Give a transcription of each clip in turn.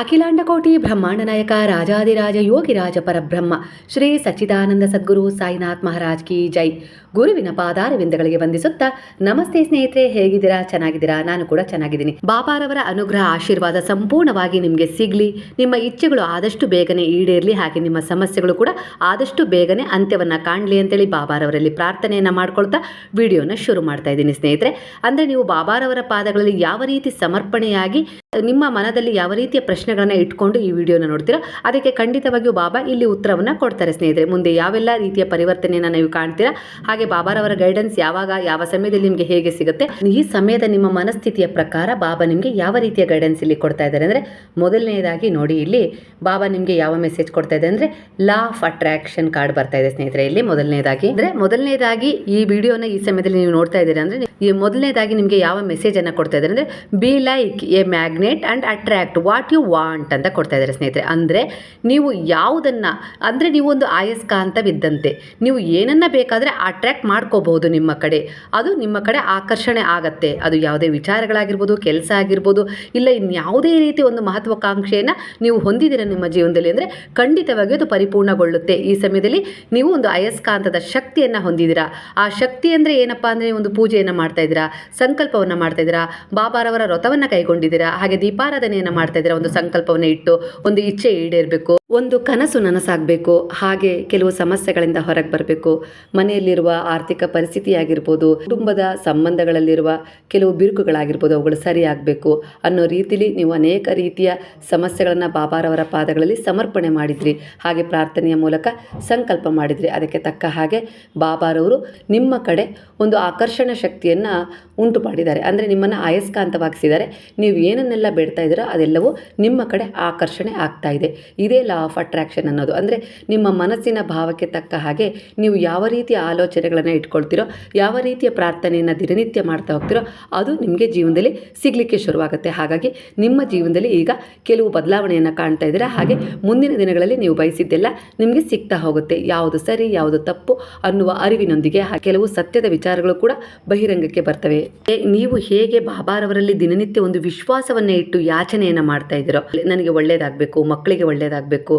ಅಖಿಲಾಂಡಕೋಟಿ ಬ್ರಹ್ಮಾಂಡ ನಾಯಕ ರಾಜಾದಿರಾಜ ಯೋಗಿರಾಜ ಪರಬ್ರಹ್ಮ, ಶ್ರೀ ಸಚ್ಚಿದಾನಂದ ಸದ್ಗುರು ಸಾಯಿನಾಥ್ ಮಹಾರಾಜ್ ಕಿ ಜೈ. ಗುರುವಿನ ಪಾದಾರವಿಂದಗಳಿಗೆ ವಂದಿಸುತ್ತಾ, ನಮಸ್ತೆ ಸ್ನೇಹಿತರೆ, ಹೇಗಿದ್ದೀರಾ? ಚೆನ್ನಾಗಿದ್ದೀರಾ? ನಾನು ಕೂಡ ಚೆನ್ನಾಗಿದ್ದೀನಿ. ಬಾಬಾರವರ ಅನುಗ್ರಹ ಆಶೀರ್ವಾದ ಸಂಪೂರ್ಣವಾಗಿ ನಿಮಗೆ ಸಿಗಲಿ. ನಿಮ್ಮ ಇಚ್ಛೆಗಳು ಆದಷ್ಟು ಬೇಗನೆ ಈಡೇರಲಿ. ಹಾಗೆ ನಿಮ್ಮ ಸಮಸ್ಯೆಗಳು ಕೂಡ ಆದಷ್ಟು ಬೇಗನೆ ಅಂತ್ಯವನ್ನು ಕಾಣಲಿ ಅಂತೇಳಿ ಬಾಬಾರವರಲ್ಲಿ ಪ್ರಾರ್ಥನೆಯನ್ನು ಮಾಡ್ಕೊಳ್ತಾ ವಿಡಿಯೋನ ಶುರು ಮಾಡ್ತಾ ಇದ್ದೀನಿ ಸ್ನೇಹಿತರೆ. ಅಂದರೆ ನೀವು ಬಾಬಾರವರ ಪಾದಗಳಲ್ಲಿ ಯಾವ ರೀತಿ ಸಮರ್ಪಣೆಯಾಗಿ ನಿಮ್ಮ ಮನದಲ್ಲಿ ಯಾವ ರೀತಿಯ ಪ್ರಶ್ನೆಗಳನ್ನು ಇಟ್ಕೊಂಡು ಈ ವಿಡಿಯೋನ ನೋಡ್ತೀರಾ? ಅದಕ್ಕೆ ಖಂಡಿತವಾಗಿಯೂ ಬಾಬಾ ಇಲ್ಲಿ ಉತ್ತರವನ್ನು ಕೊಡ್ತಾರೆ ಸ್ನೇಹಿತರೆ. ಮುಂದೆ ಯಾವೆಲ್ಲ ರೀತಿಯ ಪರಿವರ್ತನೆಯನ್ನು ನೀವು ಕಾಣ್ತೀರಾ? ಹಾಗೆ ಬಾಬಾರವರ ಗೈಡೆನ್ಸ್ ಯಾವಾಗ, ಯಾವ ಸಮಯದಲ್ಲಿ ನಿಮಗೆ ಹೇಗೆ ಸಿಗುತ್ತೆ? ಈ ಸಮಯದ ನಿಮ್ಮ ಮನಸ್ಥಿತಿಯ ಪ್ರಕಾರ ಬಾಬಾ ನಿಮಗೆ ಯಾವ ರೀತಿಯ ಗೈಡೆನ್ಸ್ ಇಲ್ಲಿ ಕೊಡ್ತಾ ಇದ್ದಾರೆ ಅಂದರೆ, ಮೊದಲನೆಯದಾಗಿ ನೋಡಿ ಇಲ್ಲಿ ಬಾಬಾ ನಿಮಗೆ ಯಾವ ಮೆಸೇಜ್ ಕೊಡ್ತಾ ಇದೆ ಅಂದರೆ ಲಾ ಆಫ್ ಅಟ್ರಾಕ್ಷನ್ ಕಾರ್ಡ್ ಬರ್ತಾ ಇದೆ ಸ್ನೇಹಿತರೆ ಇಲ್ಲಿ ಮೊದಲನೇದಾಗಿ ಅಂದರೆ ಮೊದಲನೇದಾಗಿ ಈ ವಿಡಿಯೋನ ಈ ಸಮಯದಲ್ಲಿ ನೀವು ನೋಡ್ತಾ ಇದ್ದೀರಾ ಅಂದರೆ ಮೊದಲನೇದಾಗಿ ನಿಮಗೆ ಯಾವ ಮೆಸೇಜ್ ಅನ್ನ ಕೊಡ್ತಾ ಇದ್ದಾರೆ ಅಂದರೆ be like a magnet and attract what you want ಅಂತ ಕೊಡ್ತಾ ಇದ್ದಾರೆ ಸ್ನೇಹಿತರೆ. ಅಂದರೆ ನೀವು ಯಾವುದನ್ನು, ಅಂದರೆ ನೀವು ಒಂದು ಆಯಸ್ಕಾಂತವಿದ್ದಂತೆ, ನೀವು ಏನನ್ನ ಬೇಕಾದರೆ ಅಟ್ರ್ಯಾಕ್ಟ್ ಮಾಡ್ಕೋಬಹುದು ನಿಮ್ಮ ಕಡೆ. ಅದು ನಿಮ್ಮ ಕಡೆ ಆಕರ್ಷಣೆ ಆಗತ್ತೆ. ಅದು ಯಾವುದೇ ವಿಚಾರಗಳಾಗಿರ್ಬೋದು, ಕೆಲಸ ಆಗಿರ್ಬೋದು, ಇಲ್ಲ ಇನ್ಯಾವುದೇ ರೀತಿ ಒಂದು ಮಹತ್ವಾಕಾಂಕ್ಷೆಯನ್ನು ನೀವು ಹೊಂದಿದ್ದೀರ ನಿಮ್ಮ ಜೀವನದಲ್ಲಿ ಅಂದರೆ ಖಂಡಿತವಾಗಿ ಅದು ಪರಿಪೂರ್ಣಗೊಳ್ಳುತ್ತೆ. ಈ ಸಮಯದಲ್ಲಿ ನೀವು ಒಂದು ಅಯಸ್ಕಾಂತದ ಶಕ್ತಿಯನ್ನು ಹೊಂದಿದ್ದೀರಾ. ಆ ಶಕ್ತಿ ಅಂದರೆ ಏನಪ್ಪ ಅಂದರೆ ಒಂದು ಪೂಜೆಯನ್ನು ಮಾಡ್ತಾ ಇದ್ದೀರಾ, ಸಂಕಲ್ಪವನ್ನು ಮಾಡ್ತಾ ಇದ್ದೀರಾ, ಬಾಬಾರವರ ವ್ರತವನ್ನು ಕೈಗೊಂಡಿದ್ದೀರಾ ದೀಪಾರಾಧನೆಯನ್ನು ಮಾಡ್ತಾ ಇದ್ದೀರಾ ಒಂದು ಸಂಕಲ್ಪವನ್ನು ಇಟ್ಟು ಒಂದು ಇಚ್ಛೆ ಈಡೇರಬೇಕು, ಒಂದು ಕನಸು ನನಸಾಗಬೇಕು, ಹಾಗೆ ಕೆಲವು ಸಮಸ್ಯೆಗಳಿಂದ ಹೊರಗೆ ಬರಬೇಕು. ಮನೆಯಲ್ಲಿರುವ ಆರ್ಥಿಕ ಪರಿಸ್ಥಿತಿ ಆಗಿರ್ಬೋದು ಕುಟುಂಬದ ಸಂಬಂಧಗಳಲ್ಲಿರುವ ಕೆಲವು ಬಿರುಕುಗಳಾಗಿರ್ಬೋದು, ಅವುಗಳು ಸರಿಯಾಗಬೇಕು ಅನ್ನೋ ರೀತಿಲಿ ನೀವು ಅನೇಕ ರೀತಿಯ ಸಮಸ್ಯೆಗಳನ್ನು ಬಾಬಾರವರ ಪಾದಗಳಲ್ಲಿ ಸಮರ್ಪಣೆ ಮಾಡಿದ್ರಿ. ಹಾಗೆ ಪ್ರಾರ್ಥನೆಯ ಮೂಲಕ ಸಂಕಲ್ಪ ಮಾಡಿದ್ರಿ. ಅದಕ್ಕೆ ತಕ್ಕ ಹಾಗೆ ಬಾಬಾರವರು ನಿಮ್ಮ ಕಡೆ ಒಂದು ಆಕರ್ಷಣ ಶಕ್ತಿಯನ್ನು ಉಂಟು ಮಾಡಿದ್ದಾರೆ ಅಂದರೆ ನಿಮ್ಮನ್ನು ಅಯಸ್ಕಾಂತವಾಗಿಸಿದ್ದಾರೆ ನೀವು ಏನನ್ನೆಲ್ಲ ಬೇಡ್ತಾ ಇದ್ದೀರೋ, ಅದೆಲ್ಲವೂ ನಿಮ್ಮ ಕಡೆ ಆಕರ್ಷಣೆ ಆಗ್ತಾ ಇದೆ. ಇದೇ ಲಾ ಆಫ್ ಅಟ್ರಾಕ್ಷನ್ ಅನ್ನೋದು. ಅಂದರೆ ನಿಮ್ಮ ಮನಸ್ಸಿನ ಭಾವಕ್ಕೆ ತಕ್ಕ ಹಾಗೆ ನೀವು ಯಾವ ರೀತಿಯ ಆಲೋಚನೆಗಳನ್ನು ಇಟ್ಕೊಳ್ತೀರೋ, ಯಾವ ರೀತಿಯ ಪ್ರಾರ್ಥನೆಯನ್ನು ದಿನನಿತ್ಯ ಮಾಡ್ತಾ ಹೋಗ್ತೀರೋ, ಅದು ನಿಮಗೆ ಜೀವನದಲ್ಲಿ ಸಿಗಲಿಕ್ಕೆ ಶುರುವಾಗುತ್ತೆ. ಹಾಗಾಗಿ ನಿಮ್ಮ ಜೀವನದಲ್ಲಿ ಈಗ ಕೆಲವು ಬದಲಾವಣೆಯನ್ನು ಕಾಣ್ತಾ ಇದ್ದೀರಾ? ಹಾಗೆ ಮುಂದಿನ ದಿನಗಳಲ್ಲಿ ನೀವು ಬಯಸಿದ್ದೆಲ್ಲ ನಿಮಗೆ ಸಿಗ್ತಾ ಹೋಗುತ್ತೆ. ಯಾವುದು ಸರಿ, ಯಾವುದು ತಪ್ಪು ಅನ್ನುವ ಅರಿವಿನೊಂದಿಗೆ ಕೆಲವು ಸತ್ಯದ ವಿಚಾರಗಳು ಕೂಡ ಬಹಿರಂಗಕ್ಕೆ ಬರ್ತವೆ. ನೀವು ಹೇಗೆ ಬಾಬಾರವರಲ್ಲಿ ದಿನನಿತ್ಯ ಒಂದು ವಿಶ್ವಾಸವನ್ನು ಇಟ್ಟು ಯಾಚನೆಯನ್ನು ಮಾಡ್ತಾ ಇದ್ದೀರೋ, ನನಗೆ ಒಳ್ಳೆಯದಾಗಬೇಕು ಮಕ್ಕಳಿಗೆ ಒಳ್ಳೆಯದಾಗಬೇಕು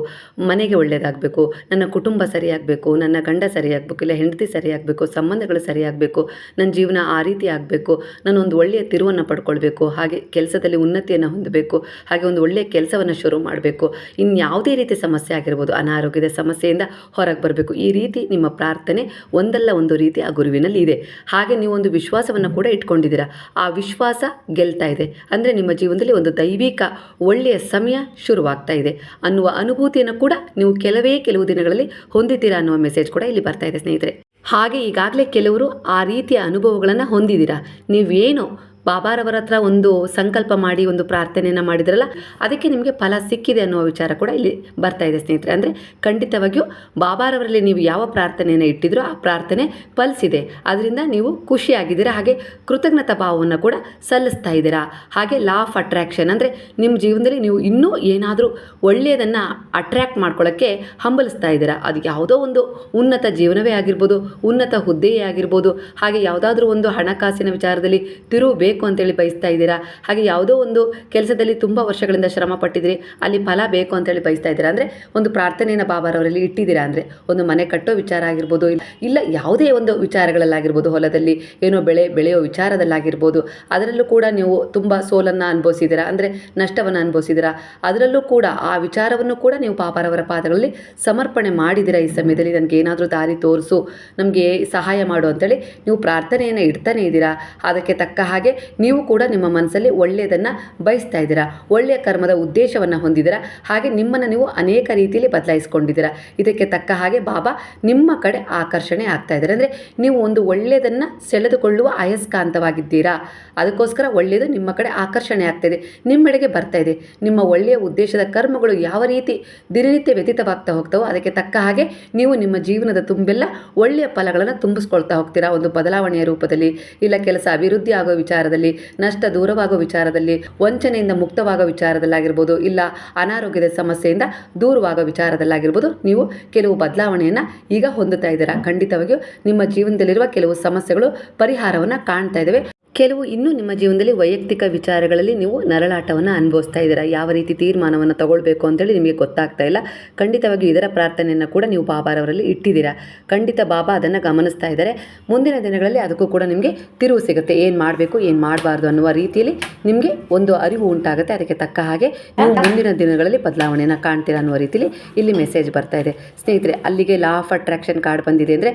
ಮನೆಗೆ ಒಳ್ಳೆಯದಾಗಬೇಕು ನನ್ನ ಕುಟುಂಬ ಸರಿಯಾಗಬೇಕು, ನನ್ನ ಗಂಡ ಸರಿಯಾಗಬೇಕು, ಇಲ್ಲ ಹೆಂಡತಿ ಸರಿಯಾಗಬೇಕು, ಸಂಬಂಧಗಳು ಸರಿಯಾಗಬೇಕು, ನನ್ನ ಜೀವನ ಆ ರೀತಿ ಆಗಬೇಕು ನಾನು ಒಂದು ಒಳ್ಳೆಯ ತಿರುವನ್ನು ಪಡ್ಕೊಳ್ಬೇಕು, ಹಾಗೆ ಕೆಲಸದಲ್ಲಿ ಉನ್ನತಿಯನ್ನು ಹೊಂದಬೇಕು, ಹಾಗೆ ಒಂದು ಒಳ್ಳೆಯ ಕೆಲಸವನ್ನು ಶುರು ಮಾಡಬೇಕು. ಇನ್ಯಾವುದೇ ರೀತಿ ಸಮಸ್ಯೆ ಆಗಿರ್ಬೋದು, ಅನಾರೋಗ್ಯದ ಸಮಸ್ಯೆಯಿಂದ ಹೊರಗೆ ಬರಬೇಕು. ಈ ರೀತಿ ನಿಮ್ಮ ಪ್ರಾರ್ಥನೆ ಒಂದಲ್ಲ ಒಂದು ರೀತಿ ಆ ಗುರುವಿನಲ್ಲಿ ಇದೆ. ಹಾಗೆ ನೀವು ಒಂದು ವಿಶ್ವಾಸವನ್ನು ಕೂಡ ಇಟ್ಕೊಂಡಿದ್ದೀರಾ. ಆ ವಿಶ್ವಾಸ ಗೆಲ್ತಾ ಇದೆ. ಅಂದರೆ ನಿಮ್ಮ ಜೀವನದಲ್ಲಿ ಒಂದು ದೈವಿಕ ಒಳ್ಳೆಯ ಸಮಯ ಶುರುವಾಗ್ತಾ ಇದೆ. ಅನ್ನುವ ಅನುಭೂತಿಯನ್ನು ಕೂಡ ನೀವು ಕೆಲವೇ ಕೆಲವು ದಿನಗಳಲ್ಲಿ ಹೊಂದಿದ್ದೀರಾ ಅನ್ನುವ ಮೆಸೇಜ್ ಕೂಡ ಇಲ್ಲಿ ಬರ್ತಾ ಇದೆ ಸ್ನೇಹಿತರೆ. ಹಾಗೆ ಈಗಾಗಲೇ ಕೆಲವರು ಆ ರೀತಿಯ ಅನುಭವಗಳನ್ನು ಹೊಂದಿದ್ದೀರಾ? ನೀವೇನು ಬಾಬಾರವರ ಹತ್ರ ಒಂದು ಸಂಕಲ್ಪ ಮಾಡಿ, ಒಂದು ಪ್ರಾರ್ಥನೆಯನ್ನು ಮಾಡಿದ್ರಲ್ಲ, ಅದಕ್ಕೆ ನಿಮಗೆ ಫಲ ಸಿಕ್ಕಿದೆ ಅನ್ನೋ ವಿಚಾರ ಕೂಡ ಇಲ್ಲಿ ಬರ್ತಾ ಇದೆ ಸ್ನೇಹಿತರೆ. ಅಂದರೆ ಖಂಡಿತವಾಗಿಯೂ ಬಾಬಾರವರಲ್ಲಿ ನೀವು ಯಾವ ಪ್ರಾರ್ಥನೆಯನ್ನು ಇಟ್ಟಿದ್ರೋ ಆ ಪ್ರಾರ್ಥನೆ ಫಲಿಸಿದೆ. ಅದರಿಂದ ನೀವು ಖುಷಿಯಾಗಿದ್ದೀರಾ, ಹಾಗೆ ಕೃತಜ್ಞತಾ ಭಾವವನ್ನು ಕೂಡ ಸಲ್ಲಿಸ್ತಾ ಇದ್ದೀರಾ. ಹಾಗೆ ಲಾ ಆಫ್ ಅಟ್ರಾಕ್ಷನ್ ಅಂದರೆ ನಿಮ್ಮ ಜೀವನದಲ್ಲಿ ನೀವು ಇನ್ನೂ ಏನಾದರೂ ಒಳ್ಳೆಯದನ್ನು ಅಟ್ರ್ಯಾಕ್ಟ್ ಮಾಡ್ಕೊಳ್ಳೋಕ್ಕೆ ಹಂಬಲಿಸ್ತಾ ಇದ್ದೀರಾ. ಅದು ಯಾವುದೋ ಒಂದು ಉನ್ನತ ಜೀವನವೇ ಆಗಿರ್ಬೋದು, ಉನ್ನತ ಹುದ್ದೆಯೇ ಆಗಿರ್ಬೋದು, ಹಾಗೆ ಯಾವುದಾದ್ರೂ ಒಂದು ಹಣಕಾಸಿನ ವಿಚಾರದಲ್ಲಿ ತಿರುವು ಬೇಕು ಅಂತೇಳಿ ಬಯಸ್ತಾ ಇದ್ದೀರಾ? ಹಾಗೆ ಯಾವುದೋ ಒಂದು ಕೆಲಸದಲ್ಲಿ ತುಂಬ ವರ್ಷಗಳಿಂದ ಶ್ರಮ ಪಟ್ಟಿದ್ದೀರಿ, ಅಲ್ಲಿ ಫಲ ಬೇಕು ಅಂತೇಳಿ ಬಯಸ್ತಾ ಇದ್ದೀರಾ? ಅಂದರೆ ಒಂದು ಪ್ರಾರ್ಥನೆಯನ್ನು ಬಾಬಾರವರಲ್ಲಿ ಇಟ್ಟಿದ್ದೀರಾ ಅಂದರೆ ಒಂದು ಮನೆ ಕಟ್ಟೋ ವಿಚಾರ ಆಗಿರ್ಬೋದು, ಇಲ್ಲ- ಯಾವುದೇ ಒಂದು ವಿಚಾರಗಳಲ್ಲಾಗಿರ್ಬೋದು, ಹೊಲದಲ್ಲಿ ಏನೋ ಬೆಳೆ, ಬೆಳೆಯೋ ವಿಚಾರದಲ್ಲಾಗಿರ್ಬೋದು, ಅದರಲ್ಲೂ ಕೂಡ ನೀವು ತುಂಬ ಸೋಲನ್ನು ಅನುಭವಿಸಿದ್ದೀರಾ? ಅಂದರೆ ನಷ್ಟವನ್ನು ಅನುಭವಿಸಿದ್ದೀರಾ? ಅದರಲ್ಲೂ ಕೂಡ ಆ ವಿಚಾರವನ್ನು ಕೂಡ ನೀವು ಪಾಪಾರವರ ಪಾದಗಳಲ್ಲಿ ಸಮರ್ಪಣೆ ಮಾಡಿದ್ದೀರಾ ಈ ಸಮಯದಲ್ಲಿ? ನನಗೆ ಏನಾದರೂ ದಾರಿ ತೋರಿಸು, ನಮಗೆ ಸಹಾಯ ಮಾಡು ಅಂತೇಳಿ ನೀವು ಪ್ರಾರ್ಥನೆಯನ್ನು ಇಡ್ತಾನೆ ಇದ್ದೀರಾ? ಅದಕ್ಕೆ ತಕ್ಕ ಹಾಗೆ ನೀವು ಕೂಡ ನಿಮ್ಮ ಮನಸ್ಸಲ್ಲಿ ಒಳ್ಳೆಯದನ್ನು ಬಯಸ್ತಾ ಇದ್ದೀರಾ? ಒಳ್ಳೆಯ ಕರ್ಮದ ಉದ್ದೇಶವನ್ನು ಹೊಂದಿದ್ದೀರಾ? ಹಾಗೆ ನಿಮ್ಮನ್ನು ನೀವು ಅನೇಕ ರೀತಿಯಲ್ಲಿ ಬದಲಾಯಿಸ್ಕೊಂಡಿದ್ದೀರಾ? ಇದಕ್ಕೆ ತಕ್ಕ ಹಾಗೆ ಬಾಬಾ, ನಿಮ್ಮ ಕಡೆ ಆಕರ್ಷಣೆ ಆಗ್ತಾ ಇದ್ದಾರೆ. ಅಂದರೆ ನೀವು ಒಂದು ಒಳ್ಳೆಯದನ್ನು ಸೆಳೆದುಕೊಳ್ಳುವ ಅಯಸ್ಕಾಂತವಾಗಿದ್ದೀರಾ ಅದಕ್ಕೋಸ್ಕರ ಒಳ್ಳೆಯದು ನಿಮ್ಮ ಕಡೆ ಆಕರ್ಷಣೆ ಆಗ್ತಾ ಇದೆ. ನಿಮ್ಮೆಡೆಗೆ ಬರ್ತಾ ಇದೆ. ನಿಮ್ಮ ಒಳ್ಳೆಯ ಉದ್ದೇಶದ ಕರ್ಮಗಳು ಯಾವ ರೀತಿ ದಿನನಿತ್ಯ ವ್ಯತೀತವಾಗ್ತಾ ಹೋಗ್ತವೋ ಅದಕ್ಕೆ ತಕ್ಕ ಹಾಗೆ ನೀವು ನಿಮ್ಮ ಜೀವನದ ತುಂಬೆಲ್ಲ ಒಳ್ಳೆಯ ಫಲಗಳನ್ನು ತುಂಬಿಸ್ಕೊಳ್ತಾ ಹೋಗ್ತೀರಾ? ಒಂದು ಬದಲಾವಣೆಯ ರೂಪದಲ್ಲಿ ಇಲ್ಲ, ಕೆಲಸ, ಅಭಿವೃದ್ಧಿ ಆಗೋ ವಿಚಾರದಲ್ಲಿ ನಷ್ಟ ದೂರವಾಗೋ ವಿಚಾರದಲ್ಲಿ, ವಂಚನೆಯಿಂದ ಮುಕ್ತವಾಗೋ ವಿಚಾರದಲ್ಲಾಗಿರ್ಬೋದು, ಇಲ್ಲ ಅನಾರೋಗ್ಯದ ಸಮಸ್ಯೆಯಿಂದ ದೂರವಾಗೋ ವಿಚಾರದಲ್ಲಾಗಿರ್ಬೋದು, ನೀವು ಕೆಲವು ಬದಲಾವಣೆಯನ್ನು ಈಗ ಹೊಂದುತ್ತಾ ಇದ್ದೀರಾ. ಖಂಡಿತವಾಗಿಯೂ ನಿಮ್ಮ ಜೀವನದಲ್ಲಿರುವ ಕೆಲವು ಸಮಸ್ಯೆಗಳು ಪರಿಹಾರವನ್ನು ಕಾಣ್ತಾ ಇದ್ದಾವೆ. ಕೆಲವು ಇನ್ನೂ ನಿಮ್ಮ ಜೀವನದಲ್ಲಿ ವೈಯಕ್ತಿಕ ವಿಚಾರಗಳಲ್ಲಿ ನೀವು ನರಳಾಟವನ್ನು ಅನುಭವಿಸ್ತಾ ಇದ್ದೀರಾ? ಯಾವ ರೀತಿ ತೀರ್ಮಾನವನ್ನು ತಗೊಳ್ಬೇಕು ಅಂತೇಳಿ ನಿಮಗೆ ಗೊತ್ತಾಗ್ತಾ ಇಲ್ಲ. ಖಂಡಿತವಾಗಿಯೂ ಇದರ ಪ್ರಾರ್ಥನೆಯನ್ನು ಕೂಡ ನೀವು ಬಾಬಾರವರಲ್ಲಿ ಇಟ್ಟಿದ್ದೀರಾ? ಖಂಡಿತ ಬಾಬಾ ಅದನ್ನು ಗಮನಿಸ್ತಾ ಇದ್ದಾರೆ. ಮುಂದಿನ ದಿನಗಳಲ್ಲಿ ಅದಕ್ಕೂ ಕೂಡ ನಿಮಗೆ ತಿರುವು ಸಿಗುತ್ತೆ. ಏನು ಮಾಡಬೇಕು, ಏನು ಮಾಡಬಾರ್ದು ಅನ್ನುವ ರೀತಿಯಲ್ಲಿ ನಿಮಗೆ ಒಂದು ಅರಿವು ಉಂಟಾಗುತ್ತೆ. ಅದಕ್ಕೆ ತಕ್ಕ ಹಾಗೆ ನೀವು ಮುಂದಿನ ದಿನಗಳಲ್ಲಿ ಬದಲಾವಣೆಯನ್ನು ಕಾಣ್ತೀರಾ ಅನ್ನುವ ರೀತಿಯಲ್ಲಿ ಇಲ್ಲಿ ಮೆಸೇಜ್ ಬರ್ತಾ ಇದೆ. ಸ್ನೇಹಿತರೆ, ಅಲ್ಲಿಗೆ ಲಾ ಆಫ್ ಅಟ್ರಾಕ್ಷನ್ ಕಾರ್ಡ್ ಬಂದಿದೆ ಅಂದರೆ